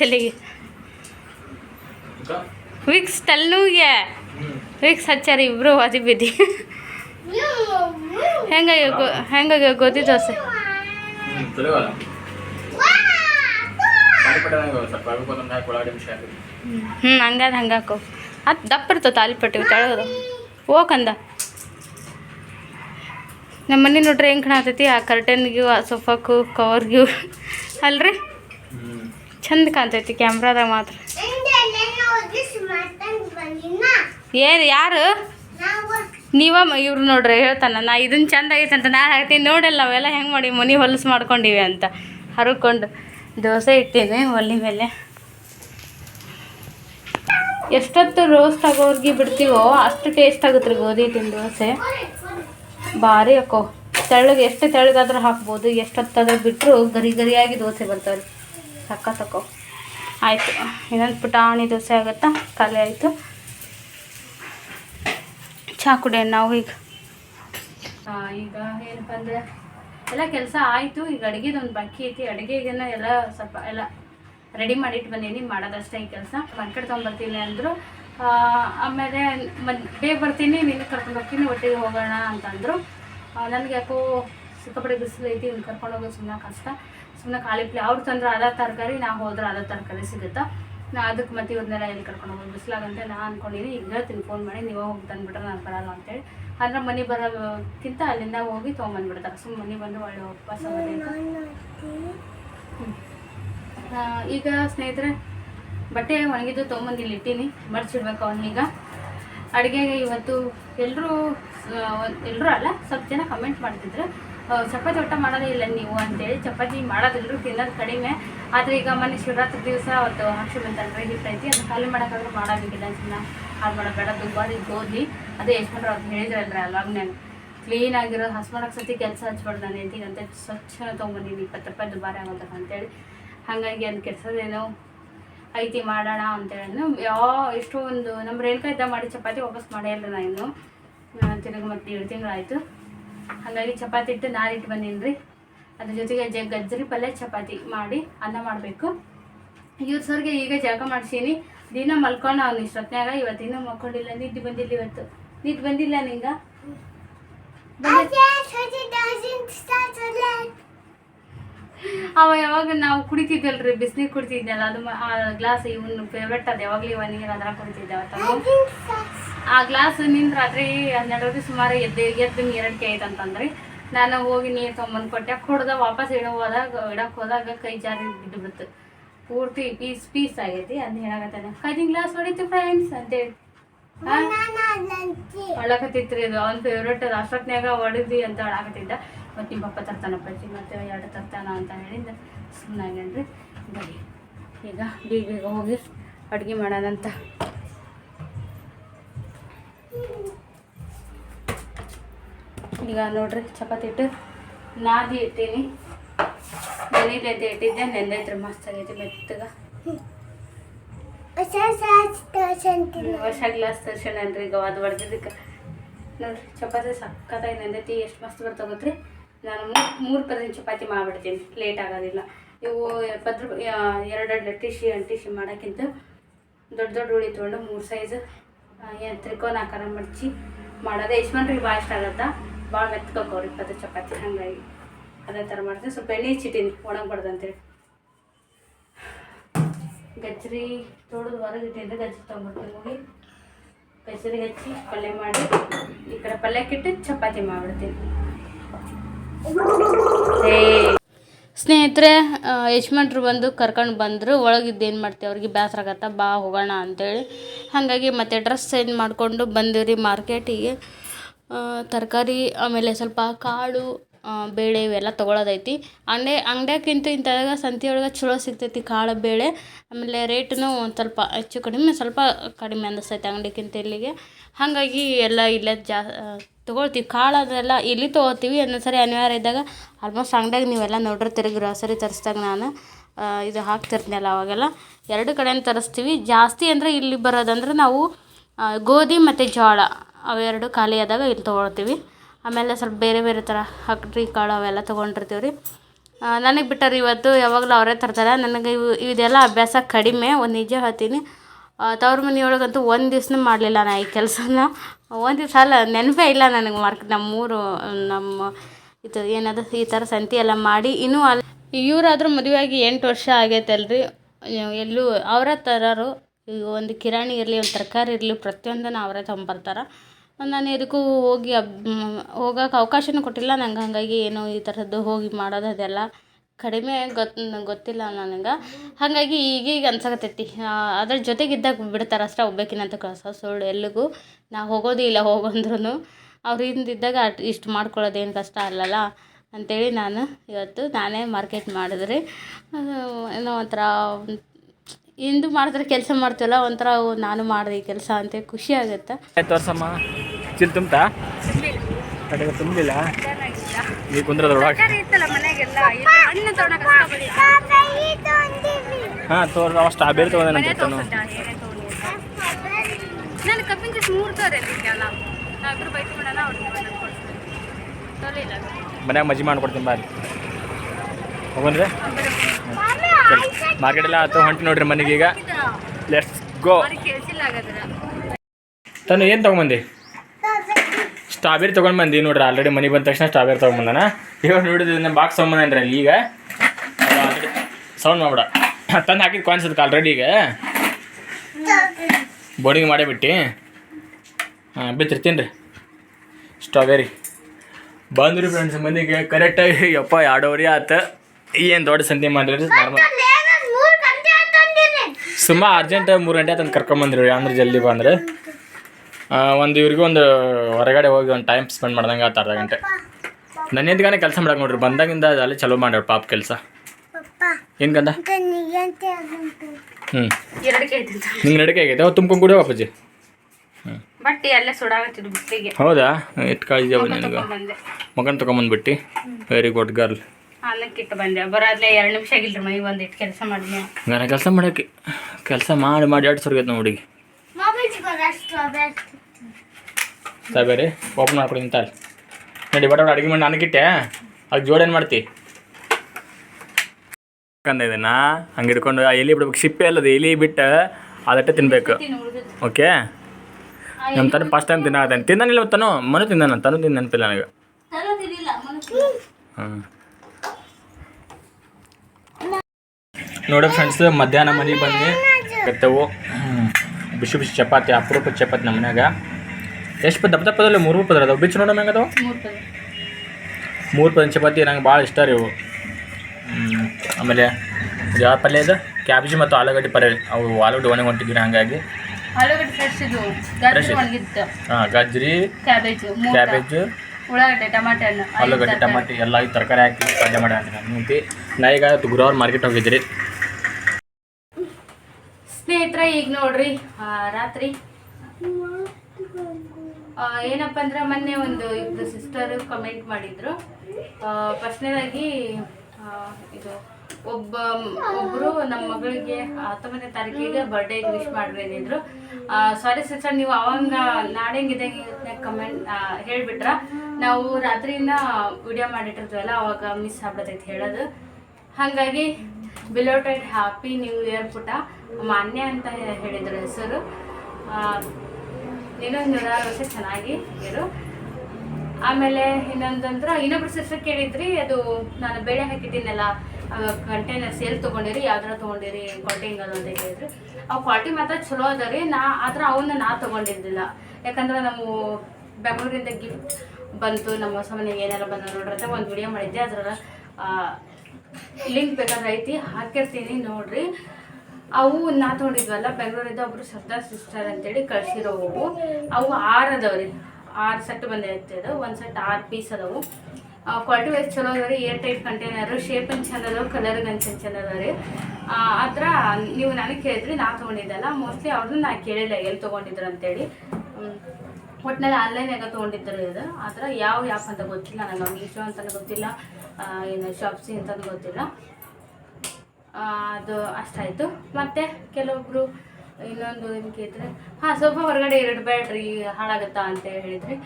ತಲೆಗೆ. ವಿಕ್ಸ್ ತಲೆನೋವಿಗೆ ವಿಕ್ಸ್ ಹಚ್ಚಾರ ಇಬ್ಬರು ಅದಿ ಬಿದ್ದಿ ಹೆಂಗಾಗಿ ಗೋ ಹೆಂಗಾಗಿ ಗೋಧಿ ದೋಸೆ. ಹ್ಞೂ ಹಂಗಾದ ಹಂಗೆ ಹಾಕೋ ಅದು ದಪ್ಪ ಇರ್ತವೆ ತಾಲಿಪಟ್ಟಿ ತೆಳಗದು ಹೋಗಂದ ನಮ್ಮ ಮನೆ ನೋಡ್ರಿ ಹೆಂಗೆ ಕಾಣತೈತಿ? ಆ ಕರ್ಟನ್ಗೂ ಆ ಸೋಫಾಕು ಕವರ್ಗೂ ಅಲ್ರಿ? ಚಂದ ಕಾಣ್ತೈತಿ ಕ್ಯಾಮ್ರಾದಾಗ ಮಾತ್ರ. ಏನು ಯಾರು? ನಾವು ಇವ್ರು ನೋಡ್ರಿ ಹೇಳ್ತಾನ, ನಾ ಇದನ್ನ ಚಂದ ಆಗೈತೆ ಅಂತ ನಾನು ಹೇಳ್ತೀನಿ ನೋಡಲ್ಲ ನಾವೆಲ್ಲ ಹೆಂಗೆ ಮಾಡಿ, ಮನೆ ಹೊಲಸು ಮಾಡ್ಕೊಂಡಿವಿ ಅಂತ. ಹರ್ಕೊಂಡು ದೋಸೆ ಇಟ್ಟೀನಿ ಒಲೆ ಮೇಲೆ. ಎಷ್ಟೊತ್ತು ರೋಸ್ಟ್ ಆಗೋರ್ಗೆ ಬಿಡ್ತೀವೋ ಅಷ್ಟು ಟೇಸ್ಟ್ ಆಗುತ್ತೆ ರೀ ಗೋಧಿ ಹಿಟ್ಟಿನ ದೋಸೆ. ಭಾರಿ ಅಕ್ಕೋ. ತೆಳ್ಳಗೆ ಎಷ್ಟು ತೆಳ್ಳಗಾದ್ರೂ ಹಾಕ್ಬೋದು, ಎಷ್ಟೊತ್ತಾದ್ರೂ ಬಿಟ್ಟರು ಗರಿ ಗರಿಯಾಗಿ ದೋಸೆ ಬರ್ತಾವೆ ಸಕ್ಕ ತಕೋ ಆಯಿತು, ಇನ್ನೊಂದು ಪುಟಾಣಿ ದೋಸೆ ಆಗುತ್ತಾ? ಖಾಲಿ ಆಯಿತು. ಚಹಾ ಕುಡಿಯೋಣ ನಾವು ಈಗ. ಈಗ ಏನಪ್ಪ ಅಂದರೆ, ಎಲ್ಲ ಕೆಲಸ ಆಯಿತು, ಈಗ ಅಡುಗೆದೊಂದು ಬಾಕಿ ಐತಿ. ಅಡುಗೆಗೆನ ಎಲ್ಲ ಸ್ವಲ್ಪ ಎಲ್ಲ ರೆಡಿ ಮಾಡಿಟ್ಟು ಬಂದೀನಿ ಮಾಡೋದಷ್ಟೇ ಈ ಕೆಲಸ. ಮಾರ್ಕೆಟ್ ತೊಗೊಂಬರ್ತೀನಿ ಅಂದರು ಆಮೇಲೆ ಬೇಗ ಬರ್ತೀನಿ ನಿನ್ನ ಕರ್ಕೊಂಡು ಹೋಗ್ತೀನಿ ಒಟ್ಟಿಗೆ ಹೋಗೋಣ ಅಂತಂದರು. ನನಗೆ ಯಾಕೋ ಸಿಕ್ಕಾಪಟ್ಟೆ ಬಿಸಿಲು ಐತಿ ಇನ್ನು ಕರ್ಕೊಂಡು ಹೋಗೋದು ಸುಮ್ಮನೆ ಕಷ್ಟ. ಸುಮ್ಮನೆ ಖಾಲಿ ಪ್ಲೇ ಅವ್ರು ತಂದ್ರೆ ಅದೇ ತರಕಾರಿ ನಾವು ಹೋದ್ರೆ ಅದೇ ತರಕಾರಿ ಸಿಗುತ್ತಾ? ನಾ ಅದಕ್ಕೆ ಮತ್ತೆ ಇವ್ರನ್ನೆಲ್ಲ ಎಲ್ಲಿ ಕರ್ಕೊಂಡು ಹೋಗೋದು? ಬಿಸಿಲಾಗಂತೆ ನಾ ಅಂದ್ಕೊಂಡಿದ್ದೀನಿ ಈಗ ಹೇಳ್ತೀನಿ ಫೋನ್ ಮಾಡಿ ನೀವೇ ಹೋಗಿ ತಂದುಬಿಟ್ರೆ ನಾನು ಬರಲ್ಲ ಅಂತೇಳಿ. ಅಂದ್ರೆ ಮನೆ ಬರೋಕ್ಕಿಂತ ಅಲ್ಲಿಂದ ಹೋಗಿ ತೊಗೊಂಬಂದ್ಬಿಡ್ತಾರೆ. ಸುಮ್ಮನೆ ಮನೆ ಬಂದು ಒಳ್ಳೆ ವಾಪಸ್ ಆ, ಈಗ ಸ್ನೇಹಿತರೆ, ಬಟ್ಟೆ ಒಣಗಿದ್ದು ತೊಗೊಂಬಂದು ಇಲ್ಲಿ ಇಟ್ಟೀನಿ, ಮಡ್ಚಿಡ್ಬೇಕು ಈಗ. ಅಡುಗೆಗೆ ಇವತ್ತು ಎಲ್ಲರೂ ಎಲ್ಲರೂ ಅಲ್ಲ, ಸ್ವಲ್ಪ ಜನ ಕಮೆಂಟ್ ಮಾಡ್ತಿದ್ರು. ಚಪಾತಿ ಊಟ ಮಾಡೋದೇ ಇಲ್ಲ ನೀವು ಅಂತೇಳಿ ಚಪಾತಿ ಮಾಡೋದಿಲ್ಲರು ತಿನ್ನೋದು ಕಡಿಮೆ. ಆದರೆ ಈಗ ಮೊನ್ನೆ ಶಿವರಾತ್ರಿ ದಿವಸ ಅವತ್ತು ಹಾಕ್ಷಿ ಬಂತಂದ್ರೆ ಹಿಟ್ಟು ಐತಿ ಅದು ಖಾಲಿ ಮಾಡೋಕ್ಕಾದ್ರೂ ಮಾಡೋದಿಲ್ಲ ಸುಮ್ಮನೆ ಹಾಳು ಮಾಡೋಬೇಡ ಬೇಡ, ದುಬಾರಿ ಗೋಧಿ. ಅದೇ ಎಷ್ಟು ಮಾಡ್ರು ಅವ್ರು ಅಲ್ವಾಗ ನಾನು ಕ್ಲೀನ್ ಆಗಿರೋ ಹಸ್ಮಾಡಕ್ಕೆ ಸತಿ ಕೆಲಸ ಹಚ್ಬಾರ್ದು ನಾನು ಹೆಂಡತಿಗೆ ಅಂತ ಸ್ವಚ್ಛ ತೊಗೊಂಬಂದಿನಿ, ಇಪ್ಪತ್ತು ರೂಪಾಯಿ ದುಬಾರಿ ಆಗೋದಕ್ಕೆ ಅಂತೇಳಿ. ಹಾಗಾಗಿ ಅದು ಕೆಲ್ಸದೇನು ಐತಿ ಮಾಡೋಣ ಅಂತೇಳಿ ಯಾವ ಎಷ್ಟೋ ಒಂದು ನಮ್ಮ ರೇಣುಕಾ ಇದ್ದ ಮಾಡಿ ಚಪಾತಿ ವಾಪಸ್ ಮಾಡೇ ಇಲ್ಲ ನಾ ಇನ್ನು. ತಿರುಗಿ ಮತ್ತೆ ಏಳು ತಿಂಗಳಾಯಿತು. ಹಾಗಾಗಿ ಚಪಾತಿ ಇಟ್ಟು ನಾರಿಟ್ಟು ಬಂದೀನಿ ರೀ ಅದ್ರ ಜೊತೆಗೆ ಜ ಗಜ್ಜರಿ ಪಲ್ಯ ಚಪಾತಿ ಮಾಡಿ ಅನ್ನ ಮಾಡಬೇಕು. ಇವ್ರ ಸರ್ಗೆ ಈಗ ಜಾಗ ಮಾಡ್ಸೀನಿ. ದಿನ ಮಲ್ಕೊಂಡು ಅವ್ನು ಇಷ್ಟೊತ್ನ್ಯಾಗ ಇವತ್ತು ಇನ್ನೂ ಮಲ್ಕೊಂಡಿಲ್ಲ. ನಿದ್ದೆ ಬಂದಿಲ್ಲ ಇವತ್ತು. ನಿದ್ದು ಬಂದಿಲ್ಲ ನಿಂಗ? ಅವ ಯಾವಾಗ ನಾವು ಕುಡಿತಿದ್ದಲ್ರಿ ಬಿಸಿನೀರು ಕುಡಿತಿದ್ದಲ್ಲ ಅದು ಆ ಗ್ಲಾಸ್ ಇವನ್ ಫೇವ್ರೆಟ್ ಅದು ಯಾವಾಗಲೂ ಇವ ನೀರ್ ಅದ್ರ ಕುಡಿತಿದ್ದೆ ಅವತ್ತು. ಆ ಗ್ಲಾಸ್ನಿಂದ ರಾತ್ರಿ ಹನ್ನೆರಡು ಸುಮಾರು ಎದ್ದು ಎದ್ದು ನೀರಡಿಕೆ ಆಯ್ತು ಅಂತಂದ್ರಿ ನಾನು ಹೋಗಿ ನೀರು ತೊಗೊಂಬಂದು ಕೊಟ್ಟೆ ಕುಡ್ದ ವಾಪಸ್ ಇಡೋ ಹೋದಾಗ ಇಡಕ್ಕೆ ಹೋದಾಗ ಕೈ ಜಾರಿ ಬಿದ್ದು ಬಿಡ್ತು. ಪೂರ್ತಿ ಪೀಸ್ ಪೀಸ್ ಆಗೈತಿ ಅಂತ ಹೇಳಕತ್ತಾನೆ ಕೈದಿನ ಗ್ಲಾಸ್ ಹೊಡಿತು ಫ್ರೆಂಡ್ಸ್ ಅಂತೇಳಿ. ಒಳಕತ್ತಿತ್ರಿ ಇದು ಅವ್ನ ಫೇವ್ರೇಟ್ ಅಷ್ಟೊತ್ನ್ಯಾಗ ಹೊಡಿದ್ವಿ ಅಂತ ಹೇಳಕತ್ತಿದ್ದ ಮತ್ತು ನಿಮ್ಮ ಪಪ್ಪ ತರ್ತಾನಪ್ಪಾಜಿ ಮತ್ತೆ ಎರಡು ತರ್ತಾನ ಅಂತ ಹೇಳಿದ್ದ ಸುಮ್ಮನಾಗೇನ್ರಿ ಬರೀ ಈಗ ಬೀಗ ಬೇಗ ಹೋಗಿ ಅಡುಗೆ ಮಾಡೋಣಂತ ಈಗ ನೋಡ್ರಿ, ಚಪಾತಿ ಇಟ್ಟು ನಾದಿ ಇಟ್ಟೀನಿ. ನೆನೆದೈತೆ ಇಟ್ಟಿದ್ದೆ ನೆಂದೈತ್ರಿ ಮಸ್ತ್ ಆಗೈತಿ, ಮೆತ್ತಗ. ಹೊಸ ಗ್ಲಾಸ್ ತರ್ಸೋಣನ್ರಿ ಈಗ ಅದು ಹೊಡೆದಿದ್ದಕ್ಕೆ ನೋಡ್ರಿ, ಚಪಾತಿ ಸಕ್ಕತ್ತಾಗಿ ನೆಂದೈತಿ, ಎಷ್ಟು ಮಸ್ತ್ ಬರ್ತಾ ಗೊತ್ತ್ರಿ? ನಾನು ಮೂರು ಮೂರು ಪರ್ಸೆಂಟ್ ಚಪಾತಿ ಮಾಡಿಬಿಡ್ತೀನಿ. ಲೇಟ್ ಆಗೋದಿಲ್ಲ. ಇವು ಪದ್ರ ಎರಡೆರಡು ಟಿಶಿ ಟಿಶಿ ಮಾಡೋಕ್ಕಿಂತ ದೊಡ್ಡ ದೊಡ್ಡ ಉಳಿ ತೊಗೊಂಡು ಮೂರು ಸೈಜ್ ಏನು ತ್ರಿಕೋನ ಆಕಾರ ಮಡಚಿ ಮಾಡೋದೇ ಯಶ್ಮಂಟ್ರಿಗೆ ಭಾಳ ಇಷ್ಟ ಆಗತ್ತಾ? ಭಾಳ ಮೆತ್ಕೋಕವ್ರಿ ಇಪ್ಪತ್ತು ಚಪಾತಿ. ಹಾಗಾಗಿ ಅದೇ ಥರ ಮಾಡ್ತೀನಿ. ಸ್ವಲ್ಪ ಎಣ್ಣೆ ಹಚ್ಚಿಟ್ಟೀನಿ. ಒಣಗ್ಬಾರ್ದು ಅಂತೇಳಿ. ಗಜ್ಜರಿ ತೊಳೆದು ಹೊರಗೆ ಇಟ್ಟಿದ್ದೆ ಗಜ್ಜರಿ ತೊಗೊಂಬರ್ತೀನಿ ಹೋಗಿ ಗಜ್ಜರಿ ಹಚ್ಚಿ ಪಲ್ಯ ಮಾಡಿ ಈ ಕಡೆ ಪಲ್ಯಕ್ಕಿಟ್ಟು ಚಪಾತಿ ಮಾಡಿಬಿಡ್ತೀನಿ. ಸ್ನೇಹಿತರೆ ಯಜಮಾನ್ರು ಬಂದು ಕರ್ಕೊಂಡು ಬಂದರು. ಒಳಗಿದ್ದು ಏನು ಮಾಡ್ತೀವಿ ಅವ್ರಿಗೆ ಬೇಸರ ಆಗತ್ತ? ಬಾ, ಹೋಗೋಣ ಅಂತೇಳಿ. ಹಾಗಾಗಿ ಮತ್ತೆ ಡ್ರೆಸ್ ಚೇಂಜ್ ಮಾಡಿಕೊಂಡು ಬಂದಿವ್ರಿ ಮಾರ್ಕೆಟಿಗೆ. ತರಕಾರಿ, ಆಮೇಲೆ ಸ್ವಲ್ಪ ಕಾಳು ಬೇಳೆ ಇವೆಲ್ಲ ತೊಗೊಳೋದೈತಿ. ಅಂಗಡಿ ಅಂಗಡ್ಯಾಗಿಂತ ಇಂಥದಾಗ ಸಂತೆಯೊಳಗೆ ಚಲೋ ಸಿಗ್ತೈತಿ ಕಾಳು ಬೇಳೆ. ಆಮೇಲೆ ರೇಟೂ ಒಂದು ಸ್ವಲ್ಪ ಹೆಚ್ಚು ಕಡಿಮೆ ಸ್ವಲ್ಪ ಕಡಿಮೆ ಅನ್ನಿಸ್ತೈತಿ ಅಂಗಡಿಗಿಂತ ಇಲ್ಲಿಗೆ. ಹಾಗಾಗಿ ಎಲ್ಲ ಇಲ್ಲೇ ಜಾ ತೊಗೊಳ್ತೀವಿ. ಕಾಳು ಅದೆಲ್ಲ ಇಲ್ಲಿ ತೊಗೋತೀವಿ. ಒಂದೊಂದು ಅನಿವಾರ್ಯ ಇದ್ದಾಗ ಆಲ್ಮೋಸ್ಟ್ ಅಂಗ್ಡ್ಯಾಗ ನೀವೆಲ್ಲ ನೋಡಿರ್ತೀರಿ, ಗ್ರೋಸರಿ ತರಿಸ್ದಾಗ ನಾನು. ಇದು ಹಾಕ್ತಿರ್ತೀನಲ್ಲ ಅವಾಗೆಲ್ಲ. ಎರಡು ಕಡೆಯಿಂದ ತರಿಸ್ತೀವಿ. ಜಾಸ್ತಿ ಅಂದರೆ ಇಲ್ಲಿ ಬರೋದಂದ್ರೆ ನಾವು ಗೋಧಿ ಮತ್ತು ಜೋಳ ಅವೆರಡು ಖಾಲಿ ಆದಾಗ ಇಲ್ಲಿ ತೊಗೊಳ್ತೀವಿ. ಆಮೇಲೆ ಸ್ವಲ್ಪ ಬೇರೆ ಬೇರೆ ಥರ ಅಕ್ಡಿ ಕಾಳು ಅವೆಲ್ಲ ತೊಗೊಂಡಿರ್ತೀವಿ ರೀ ನನಗೆ ಬಿಟ್ಟರೆ ಇವತ್ತು, ಯಾವಾಗಲೂ ಅವರೇ ತರ್ತಾರೆ. ನನಗೆ ಇವು ಇದೆಲ್ಲ ಅಭ್ಯಾಸ ಕಡಿಮೆ, ಒಂದು ನಿಜ ಹೇಳ್ತೀನಿ. ತವ್ರ ಮನೆಯೊಳಗಂತೂ ಒಂದು ದಿವ್ಸನೂ ಮಾಡಲಿಲ್ಲ ನಾ ಈ ಕೆಲಸನ. ಒಂದು ದಿವಸ ಅಲ್ಲ, ನೆನಪೇ ಇಲ್ಲ ನನಗೆ ಮಾರ್ಕ್ ನಮ್ಮೂರು, ನಮ್ಮ ಇದು ಏನದು, ಈ ಥರ ಸಂತೆ ಎಲ್ಲ ಮಾಡಿ. ಇನ್ನೂ ಅಲ್ಲಿ ಇವರಾದ್ರೂ ಮದುವೆಯಾಗಿ ಎಂಟು ವರ್ಷ ಆಗೈತಲ್ರಿ. ಎಲ್ಲೂ ಅವರೇ ತರೋರು ಈಗ ಒಂದು ಕಿರಾಣಿ ಇರಲಿ, ಒಂದು ತರಕಾರಿ ಇರಲಿ, ಪ್ರತಿಯೊಂದನ್ನು ಅವರೇ ತೊಗೊಂಬರ್ತಾರೆ. ನಾನು ಎದಕ್ಕೂ ಹೋಗಿ ಅಬ್ ಹೋಗೋಕೆ ಅವಕಾಶನೂ ಕೊಟ್ಟಿಲ್ಲ. ನಂಗೆ ಹಾಗಾಗಿ ಏನು ಈ ಥರದ್ದು ಹೋಗಿ ಮಾಡೋದು ಅದೆಲ್ಲ ಕಡಿಮೆ ಗೊತ್ತು ಗೊತ್ತಿಲ್ಲ ನನಗೆ. ಹಾಗಾಗಿ ಈಗೀಗ ಅನ್ಸಕತ್ತೈತಿ. ಅದ್ರ ಜೊತೆಗಿದ್ದಾಗ ಬಿಡ್ತಾರೆ ಅಷ್ಟೇ ಒಬ್ಬಾಕಿನಂತ ಕಳ್ಸೋ ಸುಳ್ಳು ಎಲ್ಲಿಗೂ ನಾ ಹೋಗೋದೇ ಇಲ್ಲ ಹೋಗಂದ್ರೂ ಅವ್ರು ಹಿಂದಿದ್ದಾಗ ಅಟ್ ಇಷ್ಟು ಮಾಡ್ಕೊಳ್ಳೋದೇನು ಕಷ್ಟ ಅಲ್ಲಲ್ಲ ಅಂಥೇಳಿ ನಾನು ಇವತ್ತು ನಾನೇ ಮಾರ್ಕೆಟ್ ಮಾಡಿದ್ರಿ. ಏನೋ ಒಂಥರ ಇಂದು ಮಾಡಿದ್ರೆ ಕೆಲಸ ಮಾಡ್ತೀವಲ್ಲ, ಒಂಥರ ನಾನು ಮಾಡಿದೆ ಈ ಕೆಲಸ ಅಂತ ಖುಷಿ ಆಗುತ್ತೆ. ತೋರ್ಸಮ್ಮ. ಚಿಲ್ ತುಂಬ್ತಾ? ಕಡೆಗೆ ತುಂಬಲಿಲ್ಲ ಈ ಕುಂದ್ರದೊಳಗೆ ಹಾಂ ತೋರ್ ಅವ ಸ್ಟ್ರಾಬೆರಿ ತೊಗೊಂಡೆ ಅಂತ ತಾನು ನಾನು ಕಬ್ಬಿನ ಜ್ಯೂಸ್ ಮೂರು ತೋರೆ ಅಲ್ಲ ನಾಲ್ಕು ರೂಪಾಯಿ ಇಟ್ಕೊಂಡಲ್ಲ ಅವ್ರಿಗೆ ತೊಲಿಲ್ಲ ಮನ್ಯಾಗ ಮಜ್ಜಿ ಮಾಡ್ಕೊಡ್ತೀನಿ ಬಾರಿ. ಹೋಗನ್ರಿ ಮಾರ್ಕೆಟ್ ಎಲ್ಲ ಆತು ಹೊಂಟಿ ನೋಡ್ರಿ ಮನೆಗೆ ಈಗ ಲೆಟ್ಸ್ ಗೋ ತಾನು ಏನು ತೊಗೊಂಬಂದಿ? ಸ್ಟ್ರಾಬೆರಿ ತೊಗೊಂಡು ಬಂದಿ ನೋಡ್ರಿ ಆಲ್ರೆಡಿ ಮನೆಗೆ ಬಂದ ತಕ್ಷಣ ಸ್ಟ್ರಾಬೆರಿ ತೊಗೊಂಬಂದಾನ ಇವಾಗ ನೋಡಿದ್ರೆ ಇದನ್ನ ಬಾಕ್ಸ್ ತೊಗೊಂಬಂದ್ರಿ ಅಲ್ಲಿ ಈಗ? ಸೌಂಡ್ ಮಾಡ್ಬಿಡ. ತಂದು ಹಾಕಿದ್ ಕಾಣಿಸ್ತದ ಆಲ್ರೆಡಿ ಈಗ? ಬೋರ್ಡಿಂಗ್ ಮಾಡೇ ಬಿಟ್ಟು? ಹಾಂ ಬಿತ್ತಿರ್ತೀನಿ ರೀ ಸ್ಟ್ರಾಬೆರಿ ಬಂದ್ರಿ ಫ್ರೆಂಡ್ಸ್ ಮಂದಿಗೆ ಕರೆಕ್ಟಾಗಿ ಯಪ್ಪ ಎರಡೂವರೆ ಆತ. ಏನು ದೊಡ್ಡ ಸಂತೆ ಮಾಡಿರಿ ಸುಮ್ಮ ಅರ್ಜೆಂಟ್ ಮೂರು ಗಂಟೆ ತಂದು ಕರ್ಕೊಂಬಂದ್ರಿ ಅಂದ್ರೆ ಜಲ್ದಿ ಬಂದ್ರೆ. ಒಂದು ಇವ್ರಿಗೂ ಒಂದು ಹೊರಗಡೆ ಹೋಗಿ ಒಂದು ಟೈಮ್ ಸ್ಪೆಂಡ್ ಮಾಡ್ದಂಗೆ ಆತ ಅರ್ಧ ಗಂಟೆ. ನನ್ನ ಎದ್ಗಾನೆ ಕೆಲಸ ಮಾಡಕ್ಕೆ ನೋಡ್ರಿ ಬಂದಾಗಿಂದ ಅಲ್ಲಿ ಚಲೋ ಮಾಡ್ಯಾರ ಪಾಪ ಕೆಲಸ. ಏನು ಗಂಧ? ಹ್ಞೂ ನಿಂಗೆ ನಡಿಕೆ ಆಗೈತೆ ಅವು ತುಂಬ್ಕೊಂಡು ಕೂಡ ಅಪ್ಪಾಜಿ. ಹೌದಾ? ಎಷ್ಟು ಕಾಳಜಿ ಅವ ನಿನಗೆ. ಮಗನ ತೊಗೊಂಬಂದ್ಬಿಟ್ಟು ವೆರಿ ಗುಡ್ ಗರ್ಲ್ ಇಟ್ಟು ಕೆಲಸ ಮಾಡಿ ನಾನು ಕೆಲಸ ಮಾಡಕ್ಕೆ ಕೆಲಸ ಮಾಡಿ ಮಾಡಿ ಎರಡು ಸರ್ಗೈತೆ ನೋಡಿ ಮೊಬೈಲ್ ಅಷ್ಟು ಅಷ್ಟು ಬೇರೆ ಓಪನ್ ಮಾಡ್ಕೊಡಿ ನಿಂತಾಲ್ ನೋಡಿ ಬಡ ಅಡುಗೆ ಮಾಡಿ ನನಗಿಟ್ಟೆ ಅದು ಜೋಡಿ ಏನು ಮಾಡ್ತಿ? ಕಂದ ಇದನ್ನ ಹಂಗೆ ಹಿಡ್ಕೊಂಡು ಆ ಎಲೆ ಬಿಡ್ಬೇಕು. ಸಿಪ್ಪೆ ಅಲ್ಲದ ಎಲೆ ಬಿಟ್ಟು ಅದಟ್ಟೆ ತಿನ್ಬೇಕು. ಓಕೆ ನಮ್ಮ ತನ ಫಸ್ಟ್ ಟೈಮ್ ತಿನ್ನಾಗತ್ತಾನೆ ತಿನ್ನಾನಿಲ್ಲ ತನು? ಮನು ತಿಂದಾನ? ತನು ತಿನ್ನ ನೆನಪಿಲ್ಲ ನನಗೆ. ಹ್ಞೂ ನೋಡಿ ಫ್ರೆಂಡ್ಸ್ ಮಧ್ಯಾಹ್ನ ಮನೆಗೆ ಬಂದು ಕತ್ತವು ಬಿಸಿ ಬಿಸಿ ಚಪಾತಿ ಅಪರೂಪದ ಚಪಾತಿ ನಮ್ಮ ಮನ್ಯಾಗ. ಎಷ್ಟು ಪದ ದಪ್ಪ ದಪ್ಪದಲ್ಲಿ ಮೂರು ಪದ ಅದಾವೆ ಬಿಚ್ಚು ನೋಡೋಣ ಮ್ಯಾಗ ಅದಾವೆ ಮೂರು ರೂಪಾಯಿ ಮೂರು ಪದ ಚಪಾತಿ ನಂಗೆ ಭಾಳ ಇಷ್ಟ ರೀ ಇವು. ಹ್ಮ್. ಆಮೇಲೆ ಇದು ಯಾವ ಪಲ್ಯ ಇದು? ಕ್ಯಾಬೇಜ್ ಮತ್ತು ಆಲೂಗಡ್ಡೆ ಪಲ್ಯ. ಅವು ಆಲೂಗಡ್ಡೆ ಒಣಗಿ ಹೊಂಟಿದ್ದೀರಿ ಹಾಗಾಗಿ. ಆಲೂಗಡ್ಡೆ ಫ್ರೆಶ್ ಇದು. Fresh. ಗಜ್ಜರಿ ಇದು. ಹಾಂ ಕ್ಯಾಬೇಜು ಮೂರು ಕ್ಯಾಬೇಜ್ ಉಳ್ಳಾಗಡ್ಡೆ ಟಮಾಟೆ ಹಣ್ಣು ಐದು ಆಲೂಗಡ್ಡೆ ತರಕಾರಿ. ಟಮಾಟಿ ಎಲ್ಲ ಈ ತರಕಾರಿ ಹಾಕಿ ಪಲ್ಯ ಮಾಡಿ ನಿಂತಿ ನಾ ಈಗ ಗುರುವಾರ ಮಾರ್ಕೆಟ್ ಹೋಗಿದ್ರಿ ಸ್ನೇಹಿತರೆ ಈಗ ನೋಡ್ರಿ ಆ, ರಾತ್ರಿ. ಏನಪ್ಪ ಅಂದ್ರೆ ಮೊನ್ನೆ ಒಂದು ಇಬ್ಬರು ಸಿಸ್ಟರ್ ಕಮೆಂಟ್ ಮಾಡಿದ್ರು. ಫಸ್ಟ್ನೇದಾಗಿ ಇದು ಒಬ್ಬ ಒಬ್ಬರು ನಮ್ಮ ಮಗಳಿಗೆ ಹತ್ತೊಂಬತ್ತನೇ ತಾರೀಕಿಗೆ ಬರ್ಡೇ ವಿಶ್ ಮಾಡ್ರಿ ಅಂದಿದ್ರು. ಸಾರಿ ಸಿಸ್ಟರ್ ನೀವು ಅವಂಗ ನಾಳೆಂಗಿದೆ ಕಮೆಂಟ್ ಹೇಳ್ಬಿಟ್ರ. ನಾವು ರಾತ್ರಿಯಿಂದ ವಿಡಿಯೋ ಮಾಡಿಟ್ಟಿರ್ತೀವಲ್ಲ, ಅವಾಗ ಮಿಸ್ ಆಗ್ಬಿಡ್ತೈತೆ ಹೇಳೋದು. ಹಾಗಾಗಿ ಬಿಲೋಟೆಡ್ ಹ್ಯಾಪಿ ನ್ಯೂ ಇಯರ್ ಪುಟ. ಮಾನ್ಯ ಅಂತ ಹೇಳಿದ್ರು ಹೆಸರು. ಆ, ನೀನು ನೂರಾರು ವರ್ಷ ಚೆನ್ನಾಗಿ ಇರು. ಆಮೇಲೆ ಇನ್ನೊಂದಂದ್ರೆ ಇನ್ನೊಬ್ರು ಸಿಸ್ಟರ್ ಕೇಳಿದ್ರಿ ಅದು ನಾನು ಬೇಳೆ ಹಾಕಿದ್ದೀನಲ್ಲ ಕಂಟೈನರ್ಸ್ ಎಲ್ಲಿ ತೊಗೊಂಡಿರಿ ಯಾವ್ದಾರ ತೊಗೊಂಡಿರಿ ಕ್ವಾಲಿಟಿ ಹಿಂಗದ ಅಂತ ಹೇಳಿದ್ರು ಆ ಕ್ವಾಲಿಟಿ ಮಾತ್ರ ಚಲೋ ಅದ ರೀ ನಾ ಆದ್ರೆ ಅವನ್ನ ನಾ ತೊಗೊಂಡಿದ್ದಿಲ್ಲ ಯಾಕಂದ್ರೆ ನಾವು ಬೆಂಗಳೂರಿಂದ ಗಿಫ್ಟ್ ಬಂತು ನಮ್ಮ ಹೊಸ ಮನೆಗೆ ಏನಾರ ಬಂದ ನೋಡ್ರಿ ಒಂದು ವಿಡಿಯೋ ಮಾಡಿದ್ದೆ ಅದರ ಲಿಂಕ್ ಬೇಕಾದ್ರೆ ಐತಿ ಹಾಕಿರ್ತೀನಿ ನೋಡ್ರಿ. ಅವು ನಾ ತೊಗೊಂಡಿದ್ವಲ್ಲ, ಬೆಂಗಳೂರಿಂದ ಒಬ್ರು ಸರ್ದಾರ್ ಸಿಸ್ಟರ್ ಅಂತೇಳಿ ಕಳ್ಸಿರೋ ಹೂವು ಅವು ಆರು ಅದಾವ್ರಿ ಆರು ಸೆಟ್ ಬಂದೈತೆ ಅದು. ಒಂದು ಸೆಟ್ ಆರು ಪೀಸ್ ಅದಾವು. ಕ್ವಾಲಿಟಿ ವೈಸ್ ಚಲೋ ಅದಾವ ರೀ. ಏರ್ ಟೈಟ್ ಕಂಟೈನರು ಶೇಪ್ ಅಂತ ಚಂದ ಅದಾವ, ಕಲರ್ ಗನ್ ಚಂದ ರೀ. ಆ ಥರ ನೀವು ನನಗೆ ಕೇಳಿದ್ರಿ, ನಾ ತೊಗೊಂಡಿದ್ದಲ್ಲ. ಮೋಸ್ಟ್ಲಿ ಅವ್ರನ್ನ ನಾ ಕೇಳಿಲ್ಲ ಎಲ್ಲಿ ತೊಗೊಂಡಿದ್ರು ಅಂತೇಳಿ. ಒಟ್ನಲ್ಲಿ ಆನ್ಲೈನಾಗ ತೊಗೊಂಡಿದ್ದರು ಇದು ಆ ಥರ ಯಾವ ಆ್ಯಪ್ ಅಂತ ಗೊತ್ತಿಲ್ಲ. ನನಗೆ ಮೀಶೋ ಅಂತಲೂ ಗೊತ್ತಿಲ್ಲ. ಏನು ಶಾಪ್ಸಿ ಅಂತಲೂ ಗೊತ್ತಿಲ್ಲ. ಅದು ಅಷ್ಟಾಯಿತು ಮತ್ತು ಕೆಲವೊಬ್ಬರು ಇನ್ನೊಂದು ಕೇಳಿದ್ರೆ, ಹಾಂ, ಸ್ವಲ್ಪ ಹೊರಗಡೆ ಇಡಬೇಡ್ರಿ ಹಾಳಾಗುತ್ತಾ ಅಂತ ಹೇಳಿದ್ರಿ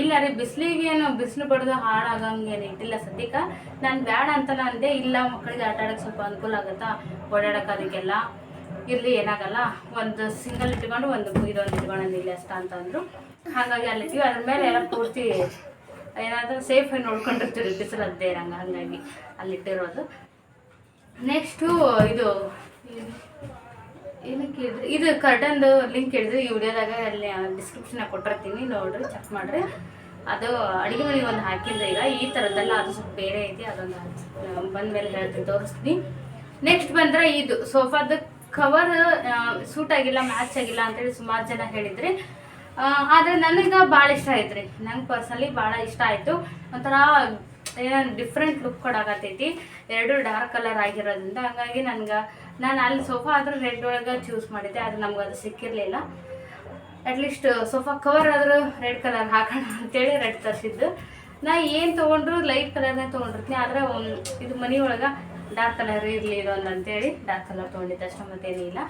ಇಲ್ಲ ರೀ, ಬಿಸಿಲಿಗೆ ಏನು ಬಿಸಿಲು ಬಡ್ದು ಹಾಳಾಗಂಗೇನು ಇಟ್ಟಿಲ್ಲ ಸದ್ಯಕ್ಕೆ. ನಾನು ಬೇಡ ಅಂತ ಅಂದೆ, ಇಲ್ಲ, ಮಕ್ಕಳಿಗೆ ಆಟ ಆಡೋಕ್ಕೆ ಸ್ವಲ್ಪ ಅನುಕೂಲ ಆಗುತ್ತಾ? ಓಡಾಡೋಕೆ ಅದಕ್ಕೆಲ್ಲ ಇರಲಿ, ಏನಾಗಲ್ಲ. ಒಂದು ಸಿಂಗಲ್ ಇಟ್ಕೊಂಡು, ಒಂದು ಇದೊಂದು ಇಟ್ಕೊಂಡು ಇಲ್ಲಿ ಅಷ್ಟ ಅಂದರು. ಹಾಗಾಗಿ ಅಲ್ಲಿದ್ದೀವಿ ಅದ್ರ ಮೇಲೆ ಎಲ್ಲ ಪೂರ್ತಿ ಏನಾದರೂ ಸೇಫಾಗಿ ನೋಡ್ಕೊಂಡಿರ್ತೀವಿ ಬಿಸಿಲು ಅದೇ ಇರಂಗೆ. ಹಾಗಾಗಿ ಅಲ್ಲಿಟ್ಟಿರೋದು ನೆಕ್ಸ್ಟು ಇದು ಏನು- ಏನಕ್ಕೆ ಹೇಳಿದ್ರಿ? ಇದು ಕರ್ಟನ್ದು ಲಿಂಕ್ ಕೇಳಿದ್ರೆ ಈ ವಿಡಿಯೋದಾಗ ಅಲ್ಲಿ ಡಿಸ್ಕ್ರಿಪ್ಷನ್ ಕೊಟ್ಟಿರ್ತೀನಿ, ನೋಡ್ರಿ ಚೆಕ್ ಮಾಡ್ರಿ. ಅದು ಅಡುಗೆ ಮನೆಗೆ ಒಂದು ಹಾಕಿದ್ರೆ ಈಗ ಈ ಥರದ್ದೆಲ್ಲ ಅದು ಸ್ವಲ್ಪ ಬೇರೆ ಐತಿ, ಅದೊಂದು ಬಂದ ಮೇಲೆ ಹೇಳ್ತೀನಿ, ತೋರಿಸ್ತೀನಿ. ನೆಕ್ಸ್ಟ್ ಬಂದ್ರೆ ಇದು, ಸೋಫಾದ ಕವರ್ ಸೂಟ್ ಆಗಿಲ್ಲ ಮ್ಯಾಚ್ ಆಗಿಲ್ಲ ಅಂತೇಳಿ ಸುಮಾರು ಜನ ಹೇಳಿದ್ರಿ. ಆದ್ರೆ ನನಗೆ ಭಾಳ ಇಷ್ಟ ಆಯ್ತು ರೀ ನಂಗೆ ಪರ್ಸನಲಿ ಭಾಳ ಇಷ್ಟ ಆಯಿತು. ಒಂಥರ ಏನೋ ಡಿಫ್ರೆಂಟ್ ಲುಕ್ ಕೊಡಾಕತ್ತೈತಿ. ಎರಡು ಡಾರ್ಕ್ ಕಲರ್ ಆಗಿರೋದ್ರಿಂದ ಹಂಗಾಗಿ ನನ್ಗೆ, ನಾನು ಅಲ್ಲಿ ಸೋಫಾ ಆದರೂ ರೆಡ್ ಒಳಗೆ ಚೂಸ್ ಮಾಡಿದ್ದೆ, ಆದ್ರೆ ನಮ್ಗೆ ಅದು ಸಿಕ್ಕಿರಲಿಲ್ಲ. ಅಟ್ಲೀಸ್ಟ್ ಸೋಫಾ ಕವರ್ ಆದರೂ ರೆಡ್ ಕಲರ್ ಹಾಕೋಣ ಅಂತೇಳಿ ರೆಡ್ ತರಿಸಿದ್ದು. ನಾ ಏನು ತೊಗೊಂಡ್ರು ಲೈಟ್ ಕಲರ್ನೇ ತೊಗೊಂಡಿರ್ತೀನಿ, ಆದರೆ ಇದು ಮನೆ ಒಳಗೆ ಡಾರ್ಕ್ ಕಲರ್ ಇರಲಿ ಇದೊಂದು ಅಂತೇಳಿ ಡಾರ್ಕ್ ಕಲರ್ ತೊಗೊಂಡಿದ್ದೆ ಅಷ್ಟು ಮತ್ತೇನಿಲ್ಲ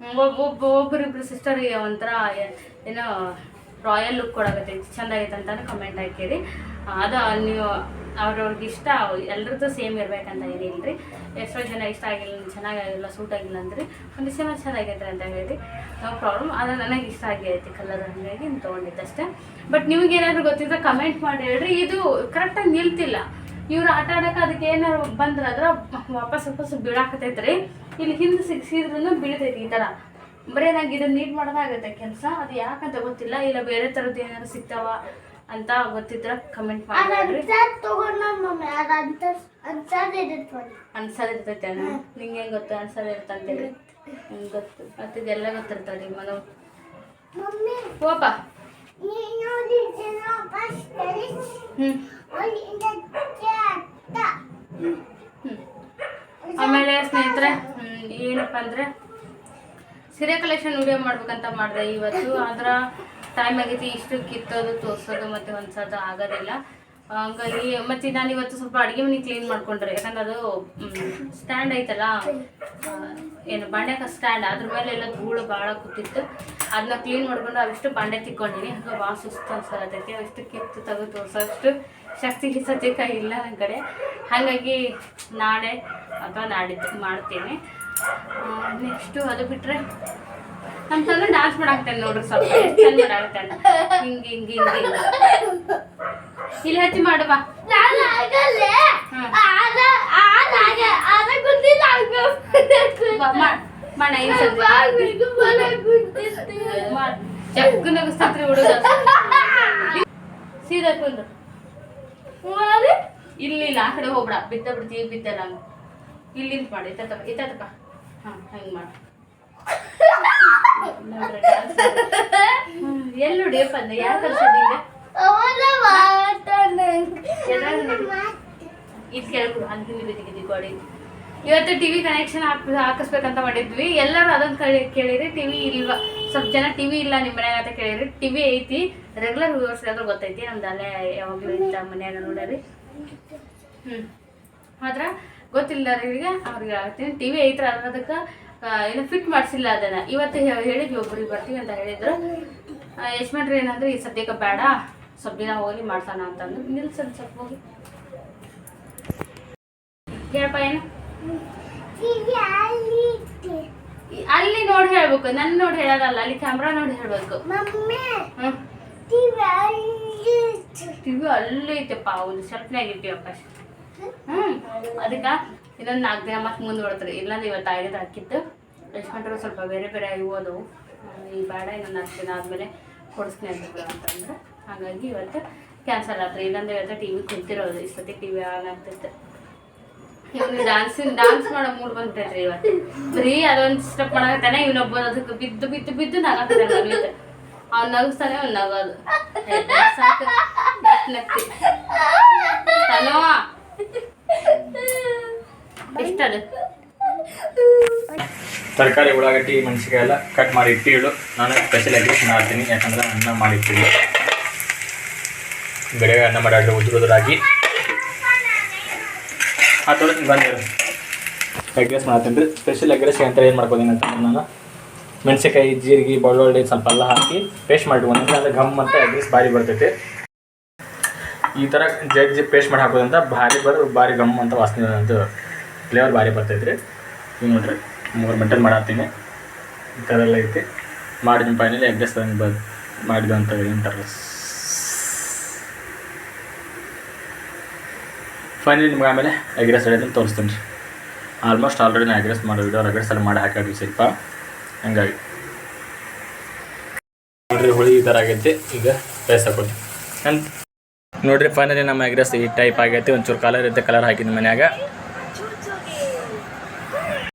ಒಬ್ಬ ಒಬ್ಬ ಒಬ್ಬರಿಬ್ರು ಸಿಸ್ಟರ್ ಒಂಥರ, ಏನೋ ರಾಯಲ್ ಲುಕ್ ಕೊಡಾಕತ್ತೈತಿ, ಚಂದ ಆಗೈತೆ ಅಂತಾನೆ ಕಮೆಂಟ್ ಹಾಕಿರಿ ಅದು ನೀವು ಅವ್ರವ್ರಿಗೆ ಇಷ್ಟ ಎಲ್ಲರದ್ದು ಸೇಮ್ ಇರಬೇಕಂತ ಏನಿಲ್ಲ ರೀ. ಎಷ್ಟೋ ಜನ ಇಷ್ಟ ಆಗಿಲ್ಲ ಚೆನ್ನಾಗಾಗಿಲ್ಲ ಸೂಟ್ ಆಗಿಲ್ಲ ಅಂದ್ರೆ. ಒಂದು ಸೇಮ್ ಚೆನ್ನಾಗೈತೆ ಅಂತ ಹೇಳಿ ನೋ ಪ್ರಾಬ್ಲಮ್ ಅದು ನನಗೆ ಇಷ್ಟ ಆಗೈತಿ ಕಲರ್ ಹಂಗಾಗಿ ತೊಗೊಂಡಿದ್ದಷ್ಟೇ. ಬಟ್ ನಿಮ್ಗೇನಾದ್ರು ಗೊತ್ತಿದ್ರೆ ಕಮೆಂಟ್ ಮಾಡಿ ಹೇಳ್ರಿ. ಇದು ಕರೆಕ್ಟಾಗಿ ನಿಲ್ತಿಲ್ಲ. ಇವ್ರು ಆಟ ಆಡಕ್ಕೆ ಅದಕ್ಕೆ ಏನಾದ್ರು ಬಂದ್ರೆ ಅದ್ರ ವಾಪಸ್ ವಾಪಸ್ ಬೀಳಾಕತೈತ್ರಿ ಇಲ್ಲಿ ಹಿಂದೆ ಸಿಗ್ಸಿದ್ರೂ ಬೀಳ್ತೈತಿ ಈ ಥರ ಬರೀ ನಂಗೆ ಇದನ್ನ ನೀಟ್ ಮಾಡೋದಾಗತ್ತೆ ಕೆಲಸ. ಅದು ಯಾಕಂತ ಗೊತ್ತಿಲ್ಲ. ಇಲ್ಲ ಬೇರೆ ಥರದ್ದು ಏನಾದ್ರು ಸಿಗ್ತಾವ? ಅಂತ ಗೊತ್ತಿದ್ರೆ ಕಮೆಂಟ್ ಮಾಡಿ ತಗೊಂಡ ಮಮ್ಮಿ ಅದು ಅಂತ ಅನ್ಸದ್ ಇರುತ್ತೆ ಅನ್ಸರ್ ಇರ್ತೈತೆ ಅಣ್ಣ ನಿಂಗೆ ಹೆಂಗೆ ಗೊತ್ತು? ಅನ್ಸರ್ ಇರ್ತಂತೇಳಿ ಹ್ಮ್ ಗೊತ್ತು. ಮತ್ತೆ ಇದೆಲ್ಲ ಗೊತ್ತಿರ್ತಾರೆ ಮನೋ ಮಮ್ಮಿ ಹೋಪ ಆಮೇಲೆ ಸ್ನೇಹಿತರೆ ಏನಪ್ಪಾ ಏನಪ್ಪ ಅಂದರೆ ಸೀರೆ ಕಲೆಕ್ಷನ್ ವಿಡಿಯೋ ಮಾಡ್ಬೇಕಂತ ಮಾಡಿದೆ ಇವತ್ತು. ಆದ್ರೆ ಟೈಮ್ ಆಗೈತಿ ಇಷ್ಟು ಕಿತ್ತೋದು, ತೋರಿಸೋದು ಮತ್ತು ಹೊಂದ್ಸೋದು ಆಗೋದಿಲ್ಲ. ಹಂಗಾಗಿ ಮತ್ತು ನಾನು ಇವತ್ತು ಸ್ವಲ್ಪ ಅಡುಗೆ ಮನೆ ಕ್ಲೀನ್ ಮಾಡ್ಕೊಂಡ್ರೆ. ಯಾಕಂದ್ರೆ ಅದು ಸ್ಟ್ಯಾಂಡ್ ಐತಲ್ಲ ಏನು ಬಾಂಡ್ಯಾಕ ಸ್ಟ್ಯಾಂಡ್ ಅದ್ರ ಮೇಲೆ ಎಲ್ಲ ಧೂಳು ಭಾಳ ಕೂತಿತ್ತು. ಅದನ್ನ ಕ್ಲೀನ್ ಮಾಡ್ಕೊಂಡು ಅವಿಷ್ಟು ಬಾಂಡೆ ತಿಕ್ಕೊಂಡಿನಿ. ಹಂಗೆ ಭಾಳ ಸುಸ್ತು ಅನ್ಸಲತ್ತೈತಿ ಅವಿಷ್ಟು ಕಿತ್ತು ತೆಗೆದು ತೋರಿಸೋಷ್ಟು ಶಕ್ತಿ ಸದ್ಯಕ್ಕೆ ಇಲ್ಲ ನನ್ನ ಕಡೆ. ಹಾಗಾಗಿ ನಾಳೆ ಅಥವಾ ನಾಡಿದ್ದು ಮಾಡ್ತೀನಿ. ನೆಕ್ಸ್ಟು ಅದು ಬಿಟ್ಟರೆ ನಮ್ಮ ತಂದೆ ಡಾನ್ಸ್ ಮಾಡಾಕ್ತಾನೆ ನೋಡ್ರಿ ಸ್ವಲ್ಪ. ಚಂದ ಮಾಡಾಕ್ತಾನೆ ಹಿಂಗೆ ಹಿಂಗೆ ಹಿಂಗೆ ಇಲ್ಲಿ ಹಚ್ಚಿ ಮಾಡು ಬಾ. ನಾನು ಆಗಲ್ಲ. ಹ್ಮ್. ಆಗ ಗೊತ್ತಿಲ್ಲ ಏನು ಸ್ವಲ್ಪ ನಗಸ್ತತ್ರಿ ಹುಡುಗ. ಸೀದಾ ಕುಂದು ಇಲ್ಲಿ ಇಲ್ಲ ಆ ಕಡೆ ಹೋಗ್ಬೇಡ. ಬಿತ್ತ ಬಿಡ್ತೀವಿ ಬಿತ್ತ ನಾನು ಇಲ್ಲಿ ನಿಂತು ಮಾಡಿ ಇತ್ತಪ್ಪ ಇತ್ತಪ್ಪ ಹಾಂ ಹಂಗೆ ಮಾಡು ನೋಡ್ರಿ dance ಮಾಡಿ. ಹ್ಮ್, ಇದು ಕೇಳ್ಬಿಡು ಇವತ್ತು ಟಿವಿ ಕನೆಕ್ಷನ್ ಹಾಕ್ ಹಾಕಿಸ್ಬೇಕಂತ ಮಾಡಿದ್ವಿ. ಎಲ್ಲರೂ ಅದೊಂದು ಕಡೆ ಕೇಳಿರಿ ಟಿವಿ ಇಲ್ವಾ? ಸ್ವಲ್ಪ ಜನ ಟಿವಿ ಇಲ್ಲ ನಿಮ್ಮ ಮನ್ಯಾಗ ಅಂತ ಕೇಳಿರಿ ಟಿವಿ ಐತಿ. ರೆಗ್ಯುಲರ್ ವ್ಯೂವರ್ಸ್ ಆದ್ರೂ ಗೊತ್ತೈತಿ. ನಮ್ದು ಅಲ್ಲೇ ಯಾವಾಗಲೂ ಇತ್ತ ಮನ್ಯಾಗ ನೋಡ್ರಿ ಹ್ಞೂ ಆದ್ರೆ ಗೊತ್ತಿಲ್ಲದವ್ರಿಗೆ ಅವ್ರಿಗೆ ಹೇಳ್ತೀನಿ. ಟಿವಿ ಐತ್ರ ಅದಕ್ಕೆ ಏನು ಫಿಟ್ ಮಾಡಿಸಿಲ್ಲ ಅದನ್ನು. ಇವತ್ತು ಹೇಳಿದ್ವಿ ಒಬ್ರಿಗೆ ಬರ್ತೀವಿ ಅಂತ ಹೇಳಿದ್ರು. ಯಶ್ಮಂಟ್ರಿ ಏನಂದ್ರೆ ಈ ಸದ್ಯಕ್ಕೆ ಬೇಡ. ಸ್ವಲ್ಪ ದಿನ ಹೋಗಿ ಮಾಡ್ಸೋಣ ಅಂತಂದು ನಿಲ್ಸನ್ ಸ್ವಲ್ಪ ಹೋಗಿ. ಹೇಳಪ್ಪ ಏನು? ಅಲ್ಲಿ ನೋಡಿ ಹೇಳ್ಬೇಕು. ನನ್ನ ನೋಡಿ ಹೇಳೋದಲ್ಲ ಅಲ್ಲಿ ಕ್ಯಾಮ್ರಾ ನೋಡಿ ಹೇಳ್ಬೇಕು. ಟಿವಿ ಅಲ್ಲಿ ಐತೆಪ್ಪ ಒಂದು ಸ್ವಲ್ಪನಾಗ ಆಗಿರ್ತೀವಪ್ಪ ಹ್ಞೂ ಅದಕ್ಕೆ? ಇನ್ನೊಂದು ನಾಲ್ಕು ದಿನ ಮತ್ತೆ ಮುಂದುವರ್ತಾರೆ ಇಲ್ಲಾಂದ್ರೆ ಇವತ್ತು ಆಗಿದ್ದು ಹಾಕಿತ್ತು ಯಶ್ವಂತರು ಸ್ವಲ್ಪ ಬೇರೆ ಬೇರೆ ಆಗಿ ಅದಾವು. ಈ ಬೇಡ, ಇನ್ನೊಂದು ನಾಲ್ಕು ದಿನ ಆದಮೇಲೆ ಕೊಡಿಸ್ತೀನಿ ಅಂತ ಅಂತಂದ್ರೆ. ಹಾಗಾಗಿ ಇವತ್ತು ಕ್ಯಾನ್ಸಲ್ ಆತ್ರಿ ಇಲ್ಲಾಂದ್ರೆ ಇವತ್ತು ಟಿ ವಿ ಕುಂತಿರೋದು. ಇಷ್ಟೊತ್ತಿ ಟಿ ವಿ ಆನ್ ಆಗ್ತಿತ್ತು. ಇವನು ಡಾನ್ಸಿನ ಡಾನ್ಸ್ ಮಾಡೋ ಮೂಡ್ ಬಂದ್ಬಿಟ್ಟೈತ್ರಿ ಇವತ್ತು. ಬರೀ ಅದೊಂದು ಸ್ಟೆಪ್ ಮಾಡಕತ್ತಾನೆ ಇವನೊಬ್ಬ ಅದಕ್ಕೆ ಬಿದ್ದು ಬಿದ್ದು ಬಿದ್ದು ನಗ್ಲಿಕ್ಕೆ ಅವ್ನು ನಗಿಸ್ತಾನೆ, ಅವ್ನು ನಗೋದು. ಸಾಕು. ನಗ್ತಿ. ತರಕಾರಿ ಉಳ್ಳಾಗಡ್ಡಿ ಮೆಣಸಿಕಾಯಿ ಎಲ್ಲ ಕಟ್ ಮಾಡಿ ಇಟ್ಟಿಳು ನಾನು ಸ್ಪೆಷಲ್ ಆಗಿ ಮಾಡ್ತೀನಿ. ಯಾಕಂದ್ರೆ ಅನ್ನ ಮಾಡಿರ್ತೀವಿ ಗಡಿಗೆ ಅನ್ನ ಮಾಡಿ ಉದುರು ಉದುರಾಗಿ ಆ ತೊಳೆ ಬಂದಿರು. ಎಗ್ ರೈಸ್ ಮಾಡ್ತೀನಿ ರೀ ಸ್ಪೆಷಲ್ ಎಗ್ ರೈಸ್ ಅಂತ ಏನು ಮಾಡ್ಕೊಂಡಿನಿ ಅಂತಂದ್ರೆ ನಾನು ಮೆಣಸಿಕಾಯಿ ಜೀರಿಗೆ ಬೆಳ್ಳುಳ್ಳಿ ಸ್ವಲ್ಪ ಎಲ್ಲ ಹಾಕಿ ಪೇಸ್ಟ್ ಮಾಡಿಟ್ಕೊಂಡು ಅಂದರೆ ಘಮ್ ಅಂತ ಎಗ್ ರೈಸ್ ಭಾರಿ ಬರ್ತೈತೆ. ಈ ಥರ ಜಜ್ಜಿ ಪೇಸ್ಟ್ ಮಾಡಿ ಹಾಕೋದ್ರಿಂದ ಭಾರಿ ಬರ್ ಭಾರಿ ಗಮ್ ಅಂತ ವಾಸನೆ ಅಂತ ಫ್ಲೇವರ್ ಭಾರಿ ಬರ್ತೈತೆ ರೀ ಈಗ ನೋಡ್ರಿ, ಮೂರು ಮೆಂಟಲ್ ಮಾಡತ್ತೀನಿ. ಈ ಥರ ಎಲ್ಲ ಐತಿ. ಮಾಡಿದ ಫೈನಲಿ ಎಗ್ರೆಸ್ ಬ ಮಾಡಿದಂಥ ಅಂತ ಅಂತಾರಲ್ಲ. ಫೈನಲಿ ನಿಮ್ಗೆ ಆಮೇಲೆ ಎಗ್ರೆಸ್ ಹೇಳಿದ್ರೆ ತೋರಿಸ್ತೀನಿ ರೀ. ಆಲ್ಮೋಸ್ಟ್ ಆಲ್ರೆಡಿ ನಾನು ಎಗ್ರೆಸ್ ಮಾಡೋ ವಿಡಿಯೋ ಎಗ್ ರೈಸ್ ಎಲ್ಲ ಮಾಡಿ ಹಾಕಿ ಸ್ವಲ್ಪ. ಹಂಗಾಗಿ. ನೋಡ್ರಿ ಹುಳಿ ಈ ಥರ ಆಗೈತಿ. ಈಗ ರೈಸ್ ಹಾಕೋತಿ ಅಂತ. ನೋಡ್ರಿ ಫೈನಲಿ ನಮ್ಮ ಎಗ್ರೆಸ್ ಈ ಟೈಪ್ ಆಗೈತಿ. ಒಂಚೂರು ಕಲರ್ ಇದ್ದ ಕಲರ್ ಹಾಕಿದ ಮನ್ಯಾಗ.